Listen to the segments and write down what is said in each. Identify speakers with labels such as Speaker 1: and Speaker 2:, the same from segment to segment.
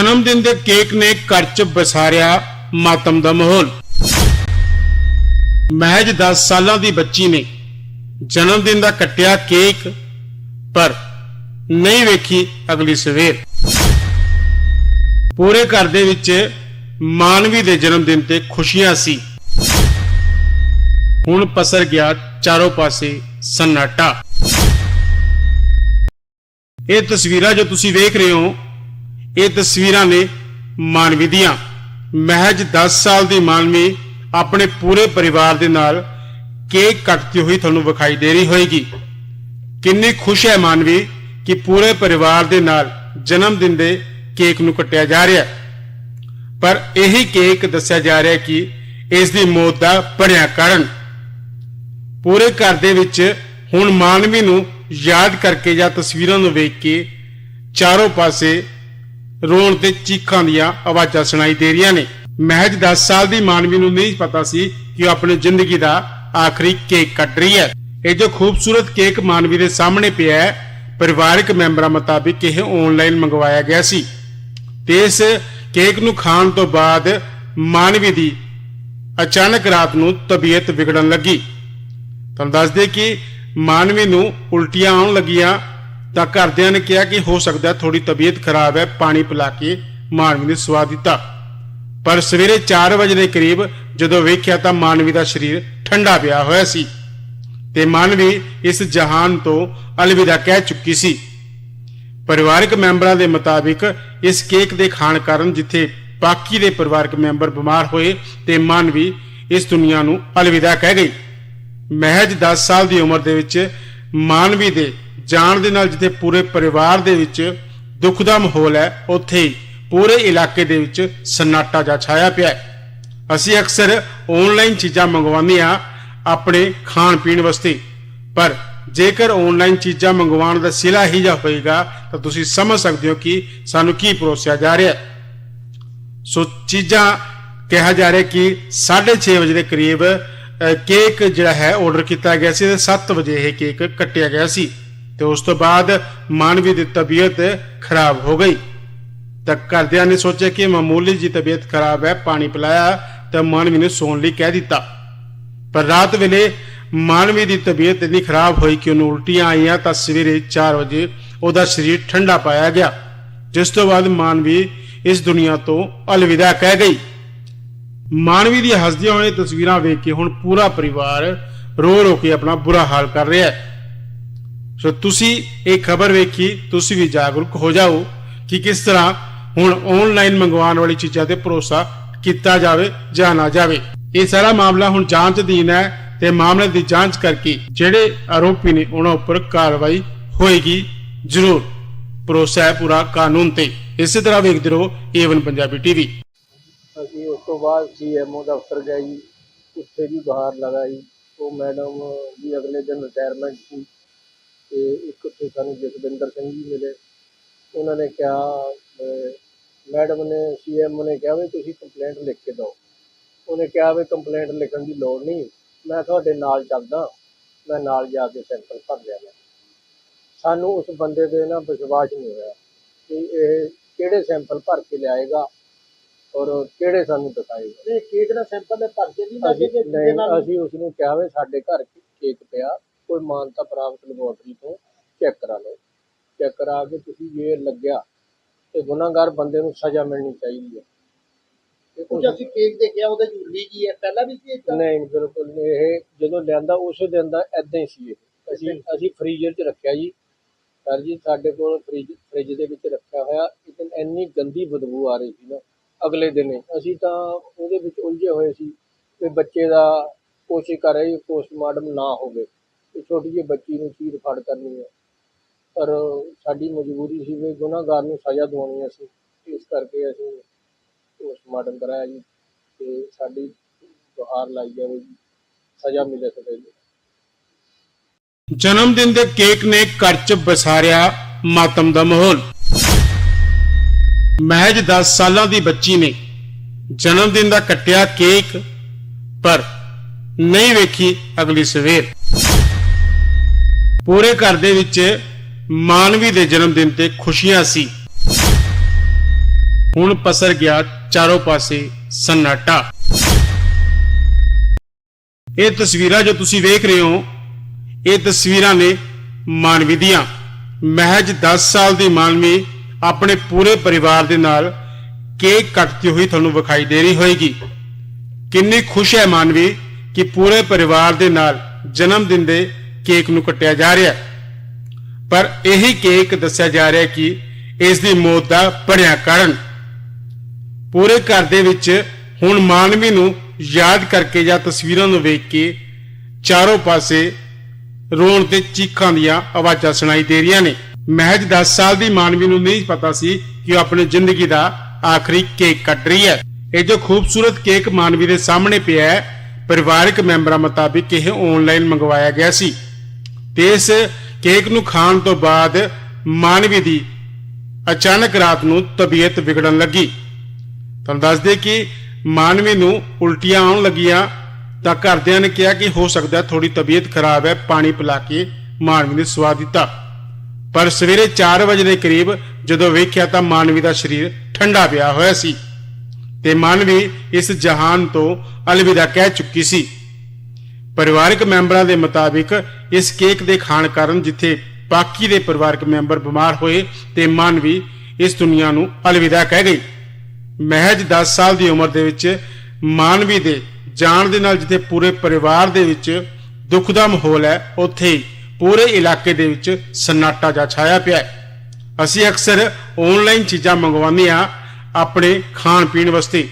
Speaker 1: ਜਨਮ ਦਿਨ ਦੇ ਕੇਕ ਨੇ ਘਰ 'ਚ ਬਸਾਰਿਆ ਮਾਤਮ ਦਾ ਮਾਹੌਲ। ਮਹਿਜ 10 ਸਾਲਾਂ ਦੀ ਬੱਚੀ ਨੇ ਜਨਮ ਦਿਨ ਦਾ ਕੱਟਿਆ ਕੇਕ, ਪਰ ਨਹੀਂ ਵੇਖੀ ਅਗਲੀ ਸਵੇਰ। ਪੂਰੇ ਘਰ ਦੇ ਵਿੱਚ ਮਾਨਵੀ ਦੇ ਜਨਮ ਦਿਨ ਤੇ ਖੁਸ਼ੀਆਂ ਸੀ। ਹੁਣ ਪਸਰ ਗਿਆ ਚਾਰੋਂ ਪਾਸੇ ਸੰਨਾਟਾ। ਇਹ ਤਸਵੀਰਾਂ ਜੋ ਤੁਸੀਂ ਵੇਖ ਰਹੇ ਹੋ ਇਹ ਤਸਵੀਰਾਂ ਨੇ ਮਾਨਵੀ ਦੀਆਂ। ਮਹਿਜ 10 ਸਾਲ ਦੀ ਮਾਨਵੀ ਆਪਣੇ ਪੂਰੇ ਪਰਿਵਾਰ ਦੇ ਨਾਲ ਕੇਕ ਕੱਟਦੀ ਹੋਈ ਤੁਹਾਨੂੰ ਵਿਖਾਈ ਦੇ ਰਹੀ ਹੋਏਗੀ। ਕਿੰਨੀ ਖੁਸ਼ ਹੈ ਮਾਨਵੀ ਕਿ ਪੂਰੇ ਪਰਿਵਾਰ ਦੇ ਨਾਲ ਜਨਮ ਦਿਨ ਦੇ ਕੇਕ ਨੂੰ ਕੱਟਿਆ ਜਾ ਰਿਹਾ ਪਰ ਇਹੀ ਕੇਕ ਦੱਸਿਆ ਜਾ ਰਿਹਾ ਕਿ ਇਸ ਦੀ ਮੌਤ ਦਾ ਬਣਿਆ ਕਾਰਨ। ਪੂਰੇ ਘਰ ਦੇ ਵਿੱਚ ਹੁਣ ਮਾਨਵੀ ਨੂੰ ਯਾਦ ਕਰਕੇ ਜਾਂ ਤਸਵੀਰਾਂ ਨੂੰ ਵੇਖ ਕੇ ਚਾਰੋਂ ਪਾਸੇ ਰੋਣ ਤੇ ਚੀਖਾਂ ਦੀਆਂ ਆਵਾਜ਼ਾਂ ਸੁਣਾਈ ਦੇ ਰਹੀਆਂ ਨੇ। ਮਹਿਜ 10 ਸਾਲ ਦੀ ਮਾਨਵੀ ਨੂੰ ਨਹੀਂ ਪਤਾ ਸੀ ਕਿ ਉਹ ਆਪਣੀ ਜ਼ਿੰਦਗੀ ਦਾ ਆਖਰੀ ਕੇਕ ਕੱਟ ਰਹੀ ਹੈ। ਇਹ ਜੋ ਖੂਬਸੂਰਤ ਕੇਕ ਮਾਨਵੀ ਦੇ ਸਾਹਮਣੇ ਪਿਆ ਹੈ, ਪਰਿਵਾਰਕ ਮੈਂਬਰਾਂ ਮੁਤਾਬਿਕ ਇਹ ਆਨਲਾਈਨ ਮੰਗਵਾਇਆ ਗਿਆ ਸੀ। ਤੇ ਇਸ ਕੇਕ ਨੂੰ ਖਾਣ ਤੋਂ ਬਾਅਦ ਮਾਨਵੀ ਦੀ ਅਚਾਨਕ ਰਾਤ ਨੂੰ ਤਬੀਅਤ ਵਿਗੜਨ ਲੱਗੀ। ਤੁਹਾਨੂੰ ਦੱਸ ਦੇ ਕਿ ਮਾਨਵੀ ਨੂੰ ਉਲਟੀਆਂ ਆਉਣ ਲੱਗੀਆਂ ਤਾਂ ਘਰਦਿਆਂ ਨੇ ਕਿਹਾ ਕਿ ਹੋ ਸਕਦਾ ਥੋੜੀ ਤਬੀਅਤ ਖਰਾਬ ਹੈ, ਪਾਣੀ ਪਿਲਾ ਕੇ ਮਾਨਵੀ ਨੇ ਸਵਾ ਦਿੱਤਾ। ਪਰ ਸਵੇਰੇ 4 ਵਜੇ ਦੇ ਕਰੀਬ ਜਦੋਂ ਵੇਖਿਆ ਤਾਂ ਮਾਨਵੀ ਦਾ ਸਰੀਰ ਠੰਡਾ ਪਿਆ ਹੋਇਆ ਸੀ ਤੇ ਮਾਨਵੀ ਇਸ ਜਹਾਨ ਤੋਂ ਅਲਵਿਦਾ ਕਹਿ ਚੁੱਕੀ ਸੀ। ਪਰਿਵਾਰਕ ਮੈਂਬਰਾਂ ਦੇ ਮੁਤਾਬਿਕ ਇਸ ਕੇਕ ਦੇ ਖਾਣ ਕਾਰਨ ਜਿੱਥੇ ਬਾਕੀ ਦੇ ਪਰਿਵਾਰਕ ਮੈਂਬਰ ਬਿਮਾਰ ਹੋਏ ਤੇ ਮਾਨਵੀ ਇਸ ਦੁਨੀਆ ਨੂੰ ਅਲਵਿਦਾ ਕਹਿ ਗਈ। ਮਹਿਜ 10 ਸਾਲ ਦੀ ਉਮਰ ਦੇ ਵਿੱਚ ਮਾਨਵੀ ਦੇ ਜਾਣ ਦੇ ਨਾਲ ਜਿੱਥੇ ਪੂਰੇ ਪਰਿਵਾਰ ਦੇ ਵਿੱਚ ਦੁੱਖ ਦਾ ਮਾਹੌਲ ਹੈ, ਉੱਥੇ ਹੀ ਪੂਰੇ ਇਲਾਕੇ ਦੇ ਵਿੱਚ ਸਨਾਟਾ ਜਾ ਛਾਇਆ ਪਿਆ ਹੈ। ਅਸੀਂ ਅਕਸਰ ਆਨਲਾਈਨ ਚੀਜ਼ਾਂ ਮੰਗਵਾਉਂਦੇ ਆ ਆਪਣੇ ਖਾਣ ਪੀਣ ਵਾਸਤੇ, ਪਰ ਜੇਕਰ ਆਨਲਾਈਨ ਚੀਜ਼ਾਂ ਮੰਗਵਾਉਣ ਦਾ ਸਿਲਾ ਹੀ ਜਾ ਹੋਏਗਾ, ਤਾਂ ਤੁਸੀਂ ਸਮਝ ਸਕਦੇ ਹੋ ਕਿ ਸਾਨੂੰ ਕੀ ਪਰੋਸਿਆ ਜਾ ਰਿਹਾ ਸੋ ਚੀਜ਼ਾਂ ਕਿਹਾ ਜਾ ਰਿਹਾ ਕਿ 6:30 ਵਜੇ ਦੇ ਕਰੀਬ ਕੇਕ ਜਿਹੜਾ ਹੈ ਆਰਡਰ ਕੀਤਾ ਗਿਆ ਸੀ ਤੇ 7 ਵਜੇ ਇਹ ਕੇਕ ਕੱਟਿਆ ਗਿਆ ਸੀ। ਤੇ ਉਸ ਤੋਂ ਬਾਅਦ ਮਾਨਵੀ ਦੀ ਤਬੀਅਤ ਖਰਾਬ ਹੋ ਗਈ। ਤਾਂ ਘਰਦਿਆਂ ਨੇ ਸੋਚਿਆ ਕਿ ਮਾਮੂਲੀ ਜੀ ਤਬੀਅਤ ਖਰਾਬ ਹੈ, ਪਾਣੀ ਪਿਲਾਇਆ ਤਾਂ ਮਾਨਵੀ ਨੇ ਸੌਣ ਲਈ ਕਹਿ ਦਿੱਤਾ। ਪਰ ਰਾਤ ਵੇਲੇ ਮਾਨਵੀ ਦੀ ਤਬੀਅਤ ਇੰਨੀ ਖਰਾਬ ਹੋਈ ਕਿ ਉਹਨੂੰ ਉਲਟੀਆਂ ਆਈਆਂ ਤਾਂ ਸਵੇਰੇ 4 ਵਜੇ ਉਹਦਾ ਸਰੀਰ ਠੰਡਾ ਪਾਇਆ ਗਿਆ। ਜਿਸ ਤੋਂ ਬਾਅਦ ਮਾਨਵੀ ਇਸ ਦੁਨੀਆ ਤੋਂ ਅਲਵਿਦਾ ਕਹਿ ਗਈ। ਮਾਨਵੀ ਦੀ ਹੱਸਦੀਆਂ ਹੋਈਆਂ ਤਸਵੀਰਾਂ ਵੇਖ ਕੇ ਹੁਣ ਪੂਰਾ ਪਰਿਵਾਰ ਰੋ ਰੋ ਕੇ ਆਪਣਾ ਬੁਰਾ ਹਾਲ ਕਰ ਰਿਹਾ ਹੈ। ਸੋ ਤੁਸੀਂ ਇਹ ਖਬਰ ਵੇਖੀ, ਤੁਸੀਂ ਵੀ ਜਾਗਰੂਕ ਹੋ ਜਾਓ ਕਿ ਕਿਸ ਤਰ੍ਹਾਂ ਹੁਣ ਆਨਲਾਈਨ ਮੰਗਵਾਉਣ ਵਾਲੀ ਚੀਜ਼ਾਂ ਤੇ ਭਰੋਸਾ ਕੀਤਾ ਜਾਵੇ ਜਾਂ ਨਾ ਜਾਵੇ। ਇਹ ਸਾਰਾ ਮਾਮਲਾ ਹੁਣ ਜਾਂਚ ਅਧੀਨ ਹੈ ਤੇ ਮਾਮਲੇ ਦੀ ਜਾਂਚ ਕਰਕੇ ਜਿਹੜੇ ਆਰੋਪੀ ਨੇ ਉਹਨਾਂ ਉੱਪਰ ਕਾਰਵਾਈ ਹੋਏਗੀ ਜ਼ਰੂਰ। ਭਰੋਸਾ ਹੈ ਪੂਰਾ ਕਾਨੂੰਨ ਤੇ। ਇਸੇ ਤਰ੍ਹਾਂ ਵੇਖਦੇ ਰਹੋ ਏਵਨ ਪੰਜਾਬੀ ਟੀਵੀ
Speaker 2: ਅਸੀਂ ਉਸ ਤੋਂ ਬਾਅਦ ਸੀਐਮਓ ਦਫ਼ਤਰ ਗਏ ਉੱਥੇ ਵੀ ਬਾਹਰ ਲਗਾ ਉਹ ਮੈਡਮ ਵੀ ਅਗਲੇ ਦਿਨ ਰਿਟਾਇਰਮੈਂਟ ਸੀ। ਤੇ ਇੱਕ ਉੱਥੇ ਸਾਨੂੰ ਜਸਵਿੰਦਰ ਸਿੰਘ ਜੀ ਮਿਲੇ। ਉਹਨਾਂ ਨੇ ਕਿਹਾ ਮੈਡਮ ਨੇ ਸੀਐਮਓ ਨੇ ਕਿਹਾ ਵੀ ਤੁਸੀਂ ਕੰਪਲੇਂਟ ਲਿਖ ਕੇ ਦਿਓ। ਉਹਨੇ ਕਿਹਾ ਵੀ ਕੰਪਲੇਂਟ ਲਿਖਣ ਦੀ ਲੋੜ ਨਹੀਂ ਮੈਂ ਤੁਹਾਡੇ ਨਾਲ ਚੱਲਦਾ ਮੈਂ ਨਾਲ ਜਾ ਕੇ ਸੈਂਪਲ ਭਰ ਲਿਆ ਸਾਨੂੰ ਉਸ ਬੰਦੇ ਦੇ ਨਾ ਵਿਸ਼ਵਾਸ ਨਹੀਂ ਹੋਇਆ ਕਿ ਇਹ ਕਿਹੜੇ ਸੈਂਪਲ ਭਰ ਕੇ ਲਿਆਏਗਾ ਔਰ ਕਿਹੜੇ ਸਾਨੂੰ ਦਿਖਾਏਗਾ।
Speaker 3: ਇਹ ਕੇਕ ਦਾ ਸੈਂਪਲ ਭਰ ਕੇ ਨਹੀਂ
Speaker 2: ਅਸੀਂ ਉਸ ਨੂੰ ਕਿਹਾ ਵੀ ਸਾਡੇ ਘਰ ਕੇਕ ਪਿਆ। ਕੋਈ ਮਾਨਤਾ ਪ੍ਰਾਪਤ ਲੈਬੋਰਟਰੀ ਤੋਂ ਚੈੱਕ ਕਰਾ ਲਓ। ਚੈੱਕ ਕਰਾ ਕੇ ਤੁਸੀਂ ਜੇ ਲੱਗਿਆ ਤੇ ਗੁਨਾਹਗਾਰ ਬੰਦੇ ਨੂੰ ਸਜ਼ਾ ਮਿਲਣੀ ਚਾਹੀਦੀ ਹੈ।
Speaker 3: ਕੁਝ ਅਸੀਂ ਕੇਕ ਦੇਖਿਆ ਉਹਦੇ ਚ ਲੀਗੀ ਹੈ? ਪਹਿਲਾਂ ਵੀ ਸੀ ਏਦਾਂ?
Speaker 2: ਨਹੀਂ ਬਿਲਕੁਲ ਨਹੀਂ। ਇਹ ਜਦੋਂ ਲਿਆਂਦਾ ਉਸੇ ਦਿਨ ਦਾ ਐਦਾਂ ਹੀ ਸੀ ਇਹ। ਅਸੀਂ ਅਸੀਂ ਫ੍ਰੀਜ਼ਰ 'ਚ ਰੱਖਿਆ ਜੀ। ਸਰ ਜੀ ਸਾਡੇ ਕੋਲ ਫ੍ਰਿਜ ਫ੍ਰਿਜ ਦੇ ਵਿੱਚ ਰੱਖਿਆ ਹੋਇਆ। ਇਤਨ ਇੰਨੀ ਗੰਦੀ ਬਦਬੂ ਆ ਰਹੀ ਸੀ ਨਾ ਅਗਲੇ ਦਿਨ। ਹੀ ਅਸੀਂ ਤਾਂ ਉਹਦੇ ਵਿੱਚ ਉਲਝੇ ਹੋਏ ਸੀ ਕਿ ਬੱਚੇ ਦਾ ਕੋਸ਼ਿਸ਼ ਕਰ ਰਹੇ ਪੋਸਟਮਾਰਟਮ ਨਾ ਹੋਵੇ। ਛੋਟੀ ਜਿਹੀ ਬੱਚੀ ਨੂੰ ਚੀਰ ਫੜ ਕਰਨੀ ਹੈ। ਪਰ ਸਾਡੀ ਮਜਬੂਰੀ ਸੀ ਵੀ ਗੁਨਾਹਗਾਰ ਨੂੰ ਸਜ਼ਾ ਦਿਵਾਉਣੀ ਅਸੀਂ। ਇਸ ਕਰਕੇ ਅਸੀਂ ਪੋਸਟਮਾਰਟਮ ਕਰਾਇਆ ਜੀ ਤੇ ਸਾਡੀ ਗੁਹਾਰ ਲਾਈ ਜਾਵੇ ਜੀ। ਸਜ਼ਾ ਮਿਲੇ ਸਕੇ ਜੀ।
Speaker 1: ਜਨਮ ਦਿਨ ਦੇ ਕੇਕ ਨੇ ਘਰ 'ਚ ਬਸਾਰਿਆ ਮਾਤਮ ਦਾ ਮਾਹੌਲ। ਮਹਿਜ 10 ਸਾਲਾਂ ਦੀ ਬੱਚੀ ਨੇ ਜਨਮ ਦਿਨ ਦਾ ਕੱਟਿਆ ਕੇਕ, ਪਰ ਨਹੀਂ ਵੇਖੀ ਅਗਲੀ ਸਵੇਰ। ਪੂਰੇ ਘਰ ਦੇ ਵਿੱਚ ਮਾਨਵੀ ਦੇ ਜਨਮ ਦਿਨ ਤੇ ਖੁਸ਼ੀਆਂ ਸੀ। ਹੁਣ ਪਸਰ ਗਿਆ ਚਾਰੋਂ ਪਾਸੇ ਸੰਨਾਟਾ ਇਹ ਤਸਵੀਰਾਂ ਜੋ ਤੁਸੀਂ ਵੇਖ ਰਹੇ ਹੋ, ਇਹ ਤਸਵੀਰਾਂ ਨੇ ਮਾਨਵੀ ਦੀਆਂ। ਮਹਿਜ 10 ਸਾਲ ਦੀ ਮਾਨਵੀ ਆਪਣੇ ਪੂਰੇ ਪਰਿਵਾਰ ਦੇ ਨਾਲ ਕੇਕ ਕੱਟਦੀ ਹੋਈ ਤੁਹਾਨੂੰ ਵਿਖਾਈ ਦੇ ਰਹੀ ਹੋਏਗੀ। ਕਿੰਨੀ ਖੁਸ਼ ਹੈ ਮਾਨਵੀ ਕਿ ਪੂਰੇ ਪਰਿਵਾਰ ਦੇ ਨਾਲ ਜਨਮ ਦਿਨ ਦੇ ਕੇਕ ਨੂੰ ਕੱਟਿਆ ਜਾ ਰਿਹਾ। ਪਰ ਇਹੀ ਕੇਕ ਦੱਸਿਆ ਜਾ ਰਿਹਾ ਹੈ ਕਿ ਇਸ ਦੀ ਮੌਤ ਦਾ ਬਣਿਆ ਕਾਰਨ। ਪੂਰੇ ਘਰ ਦੇ ਵਿੱਚ ਹੁਣ ਮਾਨਵੀ ਨੂੰ ਯਾਦ ਕਰਕੇ ਜਾਂ ਤਸਵੀਰਾਂ ਨੂੰ ਵੇਖ ਕੇ ਚਾਰੋਂ ਪਾਸੇ ਰੋਣ ਤੇ ਚੀਖਾਂ ਦੀਆਂ ਆਵਾਜ਼ਾਂ ਸੁਣਾਈ ਦੇ ਰਹੀਆਂ ਨੇ। ਮਹਿਜ 10 ਸਾਲ ਦੀ ਮਾਨਵੀ ਨੂੰ ਨਹੀਂ ਪਤਾ ਸੀ ਕਿ ਉਹ ਆਪਣੀ ਜ਼ਿੰਦਗੀ ਦਾ ਆਖਰੀ ਕੇਕ ਕੱਟ ਰਹੀ ਹੈ। ਇਹ ਜੋ ਖੂਬਸੂਰਤ ਕੇਕ ਮਾਨਵੀ ਦੇ ਸਾਹਮਣੇ ਪਿਆ ਹੈ, ਪਰਿਵਾਰਕ ਮੈਂਬਰਾਂ ਮੁਤਾਬਿਕ ਇਹ ਆਨਲਾਈਨ ਮੰਗਵਾਇਆ ਗਿਆ ਸੀ। ਤੇ ਇਸ ਕੇਕ ਨੂੰ ਖਾਣ ਤੋਂ ਬਾਅਦ ਮਾਨਵੀ ਦੀ ਅਚਾਨਕ ਰਾਤ ਨੂੰ ਤਬੀਅਤ ਵਿਗੜਨ ਲੱਗੀ। ਤੁਹਾਨੂੰ ਦੱਸ ਦੇ ਕਿ ਮਾਨਵੀ ਨੂੰ ਉਲਟੀਆਂ ਆਉਣ ਲੱਗੀਆਂ ਤਾਂ ਘਰਦਿਆਂ ਨੇ ਕਿਹਾ ਕਿ ਹੋ ਸਕਦਾ ਥੋੜੀ ਤਬੀਅਤ ਖਰਾਬ ਹੈ, ਪਾਣੀ ਪਿਲਾ ਕੇ ਮਾਨਵੀ ਨੇ ਸਵਾ ਦਿੱਤਾ। ਪਰ ਸਵੇਰੇ 4 ਵਜੇ ਦੇ ਕਰੀਬ ਜਦੋਂ ਵੇਖਿਆ ਤਾਂ ਮਾਨਵੀ ਦਾ ਸਰੀਰ ਠੰਡਾ ਪਿਆ ਹੋਇਆ ਸੀ ਤੇ ਮਾਨਵੀ ਇਸ ਜਹਾਨ ਤੋਂ ਅਲਵਿਦਾ ਕਹਿ ਚੁੱਕੀ ਸੀ। ਪਰਿਵਾਰਕ ਮੈਂਬਰਾਂ ਦੇ ਮੁਤਾਬਿਕ ਇਸ ਕੇਕ ਦੇ ਖਾਣ ਕਾਰਨ ਜਿੱਥੇ ਬਾਕੀ ਦੇ ਪਰਿਵਾਰਕ ਮੈਂਬਰ ਬਿਮਾਰ ਹੋਏ ਤੇ ਮਾਨਵੀ ਇਸ ਦੁਨੀਆ ਨੂੰ ਅਲਵਿਦਾ ਕਹਿ ਗਈ। ਮਹਿਜ 10 ਸਾਲ ਦੀ ਉਮਰ ਦੇ ਵਿੱਚ ਮਾਨਵੀ ਦੇ ਜਾਣ ਦੇ ਨਾਲ ਜਿੱਥੇ ਪੂਰੇ ਪਰਿਵਾਰ ਦੇ ਵਿੱਚ ਦੁੱਖ ਦਾ ਮਾਹੌਲ ਹੈ, ਉੱਥੇ ਹੀ ਪੂਰੇ ਇਲਾਕੇ ਦੇ ਵਿੱਚ ਸਨਾਟਾ ਜਾ ਛਾਇਆ ਪਿਆ ਹੈ। ਅਸੀਂ ਅਕਸਰ ਆਨਲਾਈਨ ਚੀਜ਼ਾਂ ਮੰਗਵਾਉਂਦੇ ਆ ਆਪਣੇ ਖਾਣ ਪੀਣ ਵਾਸਤੇ,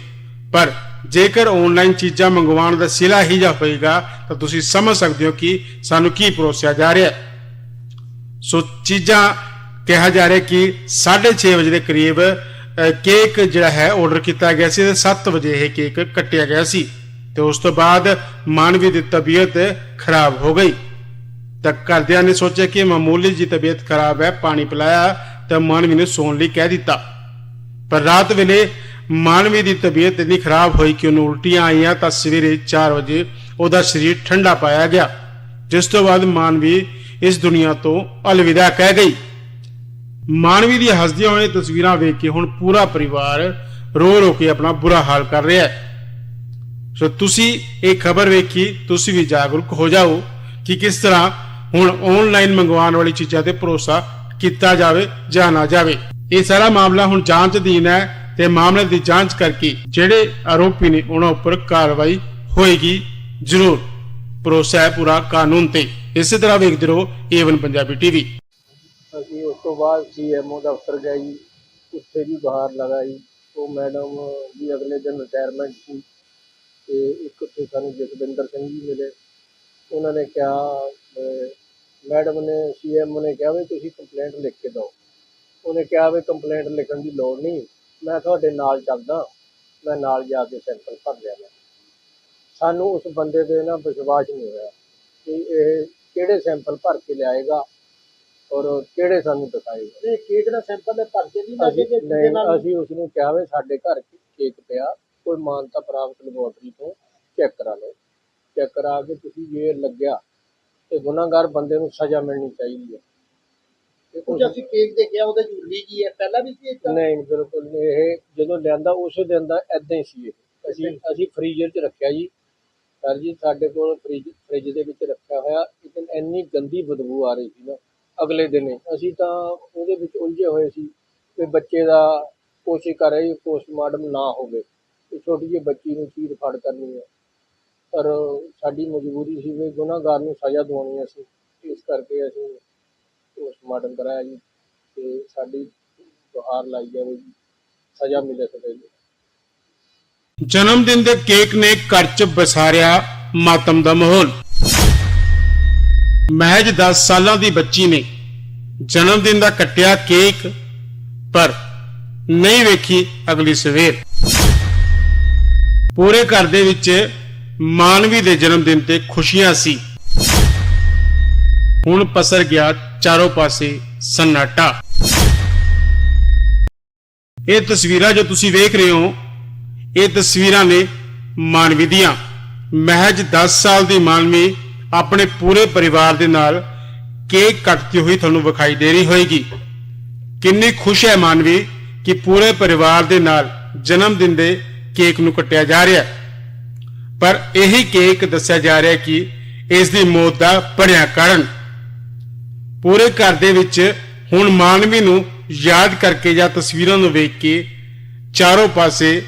Speaker 1: ਪਰ ਜੇਕਰ ਆਨਲਾਈਨ ਚੀਜ਼ਾਂ ਮੰਗਵਾਉਣ ਦਾ ਸਿਲਾ ਹੀ ਜਾ ਹੋਏਗਾ, ਤਾਂ ਤੁਸੀਂ ਸਮਝ ਸਕਦੇ ਹੋ ਕਿ ਸਾਨੂੰ ਕੀ ਪਰੋਸਿਆ ਜਾ ਰਿਹਾ ਸੋ ਚੀਜ਼ਾਂ ਕਿਹਾ ਜਾ ਰਿਹਾ ਕਿ 6:30 ਵਜੇ ਦੇ ਕਰੀਬ ਕੇਕ ਜਿਹੜਾ ਹੈ ਆਰਡਰ ਕੀਤਾ ਗਿਆ ਸੀ ਤੇ 7 ਵਜੇ ਇਹ ਕੇਕ ਕੱਟਿਆ ਗਿਆ ਸੀ। ਤੇ ਉਸ ਤੋਂ ਬਾਅਦ ਮਾਨਵੀ ਦੀ ਤਬੀਅਤ ਖਰਾਬ ਹੋ ਗਈ। ਤਾਂ ਘਰਦਿਆਂ ਨੇ ਸੋਚਿਆ ਕਿ ਮਾਮੂਲੀ ਜੀ ਤਬੀਅਤ ਖਰਾਬ ਹੈ, ਪਾਣੀ ਪਿਲਾਇਆ ਤਾਂ ਮਾਨਵੀ ਨੇ ਸੌਣ ਲਈ ਕਹਿ ਦਿੱਤਾ। ਪਰ ਰਾਤ ਵੇਲੇ ਮਾਨਵੀ ਦੀ ਤਬੀਅਤ ਇੰਨੀ ਖਰਾਬ ਹੋਈ ਕਿ ਉਹਨੂੰ ਉਲਟੀਆਂ ਆਈਆਂ ਤਾਂ ਸਵੇਰੇ 4 ਵਜੇ ਉਹਦਾ ਸਰੀਰ ਠੰਡਾ ਪਾਇਆ ਗਿਆ, ਜਿਸ ਤੋਂ ਬਾਅਦ ਮਾਨਵੀ ਇਸ ਦੁਨੀਆ ਤੋਂ ਅਲਵਿਦਾ ਕਹਿ ਗਈ। ਮਾਨਵੀ ਦੀ ਹੱਸਦੀਆਂ ਹੋਈਆਂ ਤਸਵੀਰਾਂ ਵੇਖ ਕੇ ਹੁਣ ਪੂਰਾ ਪਰਿਵਾਰ ਰੋ ਰੋ ਕੇ ਆਪਣਾ ਬੁਰਾ ਹਾਲ ਕਰ ਰਿਹਾ ਹੈ। ਸੋ ਤੁਸੀਂ ਇਹ ਖਬਰ ਵੇਖੀ, ਤੁਸੀਂ ਵੀ ਜਾਗਰੂਕ ਹੋ ਜਾਓ ਕਿ ਕਿਸ ਤਰ੍ਹਾਂ ਹੁਣ ਆਨਲਾਈਨ ਮੰਗਵਾਉਣ ਵਾਲੀ ਚੀਜ਼ਾਂ ਤੇ ਭਰੋਸਾ ਕੀਤਾ ਜਾਵੇ ਜਾਂ ਨਾ ਜਾਵੇ। ਇਹ ਸਾਰਾ ਮਾਮਲਾ ਹੁਣ ਜਾਂਚ ਅਧੀਨ ਹੈ। ਤੇ ਮਾਮਲੇ ਦੀ ਜਾਂਚ ਕਰਕੇ ਜਿਹੜੇ ਆਰੋਪੀ ਨੇ ਉਹਨਾਂ ਉੱਪਰ ਕਾਰਵਾਈ ਹੋਏਗੀ, ਜ਼ਰੂਰ। ਭਰੋਸਾ ਕਾਨੂੰਨ ਤੇ। ਇਸੇ ਤਰ੍ਹਾਂ ਵੇਖਦੇ ਰਹੋ ਏਵਨ ਪੰਜਾਬੀ ਟੀਵੀ
Speaker 2: ਅਸੀਂ ਉਸ ਤੋਂ ਬਾਅਦ ਸੀਐਮਓ ਦਫ਼ਤਰ ਗਏ ਜੀ, ਉੱਥੇ ਵੀ ਬਾਹਰ ਲਗਾਈ ਉਹ ਮੈਡਮ ਵੀ ਅਗਲੇ ਦਿਨ ਰਿਟਾਇਰਮੈਂਟ ਸੀ ਤੇ ਇੱਕ ਉੱਥੇ ਸਾਨੂੰ ਜਸਵਿੰਦਰ ਸਿੰਘ ਜੀ ਮਿਲੇ। ਉਹਨਾਂ ਨੇ ਕਿਹਾ ਮੈਡਮ ਨੇ ਸੀਐਮਓ ਨੇ ਕਿਹਾ ਵੀ ਤੁਸੀਂ ਕੰਪਲੇਂਟ ਲਿਖ ਕੇ ਦਿਓ। ਉਹਨੇ ਕਿਹਾ ਵੀ ਕੰਪਲੇਂਟ ਲਿਖਣ ਦੀ ਲੋੜ ਨਹੀਂ। ਮੈਂ ਤੁਹਾਡੇ ਨਾਲ ਚੱਲਦਾ ਮੈਂ ਨਾਲ ਜਾ ਕੇ ਸੈਂਪਲ ਭਰ ਲਿਆ ਸਾਨੂੰ ਉਸ ਬੰਦੇ ਤੇ ਨਾ ਵਿਸ਼ਵਾਸ ਨਹੀਂ ਹੋਇਆ ਕਿ ਇਹ ਕਿਹੜੇ ਸੈਂਪਲ ਭਰ ਕੇ ਲਿਆਏਗਾ ਔਰ ਕਿਹੜੇ ਸਾਨੂੰ ਦਿਖਾਏਗਾ।
Speaker 3: ਤੇ ਕੇਕ ਦਾ ਸੈਂਪਲ ਦੇ ਭਰ ਕੇ ਨਹੀਂ ਲੈ ਕੇ ਜਿਹਦੇ ਨਾਲ
Speaker 2: ਅਸੀਂ ਉਸ ਨੂੰ ਕਿਹਾ ਵੀ ਸਾਡੇ ਘਰ ਕੇਕ ਪਿਆ ਕੋਈ ਮਾਨਤਾ ਪ੍ਰਾਪਤ ਲੈਬੋਰਟਰੀ ਤੋਂ ਚੈੱਕ ਕਰਾ ਲਓ। ਚੈੱਕ ਕਰਾ ਕੇ ਤੁਸੀਂ ਜੇ ਲੱਗਿਆ ਤੇ ਗੁਨਾਹਗਾਰ ਬੰਦੇ ਨੂੰ ਸਜ਼ਾ ਮਿਲਣੀ ਚਾਹੀਦੀ ਹੈ।
Speaker 3: ਕੁਝ ਅਸੀਂ ਕੇਕ ਦੇਖਿਆ ਉਹਦੇ ਜੁਰਲੀ ਕੀ ਹੈ। ਪਹਿਲਾਂ ਵੀ ਸੀ ਏਦਾਂ?
Speaker 2: ਨਹੀਂ ਬਿਲਕੁਲ ਨਹੀਂ। ਇਹ ਜਦੋਂ ਲਿਆਂਦਾ ਉਸੇ ਦਿਨ ਦਾ ਐਦਾਂ ਹੀ ਸੀ ਇਹ। ਅਸੀਂ ਅਸੀਂ ਫ੍ਰੀਜ਼ਰ 'ਚ ਰੱਖਿਆ ਜੀ। ਸਰ ਜੀ ਸਾਡੇ ਕੋਲ ਫ੍ਰਿਜ ਫ੍ਰਿਜ ਦੇ ਵਿੱਚ ਰੱਖਿਆ ਹੋਇਆ। ਇਤਨ ਇੰਨੀ ਗੰਦੀ ਬਦਬੂ ਆ ਰਹੀ ਸੀ ਨਾ ਅਗਲੇ ਦਿਨ। ਹੀ ਅਸੀਂ ਤਾਂ ਉਹਦੇ ਵਿੱਚ ਉਲਝੇ ਹੋਏ ਸੀ ਕਿ ਬੱਚੇ ਦਾ ਕੋਸ਼ਿਸ਼ ਕਰ ਰਹੇ ਪੋਸਟਮਾਰਟਮ ਨਾ ਹੋਵੇ। ਤੇ ਛੋਟੀ ਜਿਹੀ ਬੱਚੀ ਨੂੰ ਚੀਰ ਫੜ ਕਰਨੀ ਹੈ। ਪਰ ਸਾਡੀ ਮਜਬੂਰੀ ਸੀ ਵੀ ਗੁਨਾਹਗਾਰ ਨੂੰ ਸਜ਼ਾ ਦਿਵਾਉਣੀ ਅਸੀਂ। ਇਸ ਕਰਕੇ ਅਸੀਂ ਪੋਸਟਮਾਰਟਮ ਕਰਾਇਆ ਜੀ ਤੇ ਸਾਡੀ ਗੁਹਾਰ ਲਾਈ ਜਾਵੇ ਜੀ, ਸਜ਼ਾ ਮਿਲੇ ਸਕੇ ਜੀ
Speaker 1: ਜਨਮ ਦਿਨ ਦੇ ਕੇਕ ਨੇ ਘਰ 'ਚ ਵਸਾਰਿਆ ਮਾਤਮ ਦਾ ਮਾਹੌਲ। ਮਹਿਜ 10 ਸਾਲਾਂ ਦੀ ਬੱਚੀ ਨੇ ਜਨਮ ਦਿਨ ਦਾ ਕੱਟਿਆ ਕੇਕ, ਪਰ ਨਹੀਂ ਵੇਖੀ ਅਗਲੀ ਸਵੇਰ। ਪੂਰੇ ਘਰ ਦੇ ਵਿੱਚ ਮਾਨਵੀ ਦੇ ਜਨਮ ਦਿਨ ਤੇ ਖੁਸ਼ੀਆਂ ਸੀ। ਹੁਣ ਪਸਰ ਗਿਆ ਚਾਰੋਂ ਪਾਸੇ ਸੰਨਾਟਾ। ਇਹ ਤਸਵੀਰਾਂ ਜੋ ਤੁਸੀਂ ਵੇਖ ਰਹੇ ਹੋ, ਇਹ ਤਸਵੀਰਾਂ ਨੇ ਮਾਨਵੀ ਦੀਆਂ। ਮਹਿਜ 10 ਸਾਲ ਦੀ ਮਾਨਵੀ ਆਪਣੇ ਪੂਰੇ ਪਰਿਵਾਰ ਦੇ ਨਾਲ ਕੇਕ ਕੱਟਦੀ ਹੋਈ ਤੁਹਾਨੂੰ ਵਿਖਾਈ ਦੇ ਰਹੀ ਹੋਏਗੀ। ਕਿੰਨੀ ਖੁਸ਼ ਹੈ ਮਾਨਵੀ ਕਿ ਪੂਰੇ ਪਰਿਵਾਰ ਦੇ ਨਾਲ ਜਨਮ ਦਿਨ ਦੇ ਕੇਕ ਨੂੰ ਕੱਟਿਆ ਜਾ ਰਿਹਾ ਹੈ। ਪਰ ਇਹੀ ਕੇਕ ਦੱਸਿਆ ਜਾ ਰਿਹਾ ਕਿ ਇਸ ਦੀ ਮੌਤ ਦਾ ਭਰਿਆ ਕਾਰਨ ਪੂਰੇ ਘਰ ਦੇ ਵਿੱਚ ਹੁਣ ਮਾਨਵੀ ਨੂੰ ਯਾਦ ਕਰਕੇ ਜਾਂ ਤਸਵੀਰਾਂ ਨੂੰ ਵੇਖ ਕੇ ਚਾਰੋਂ ਪਾਸੇ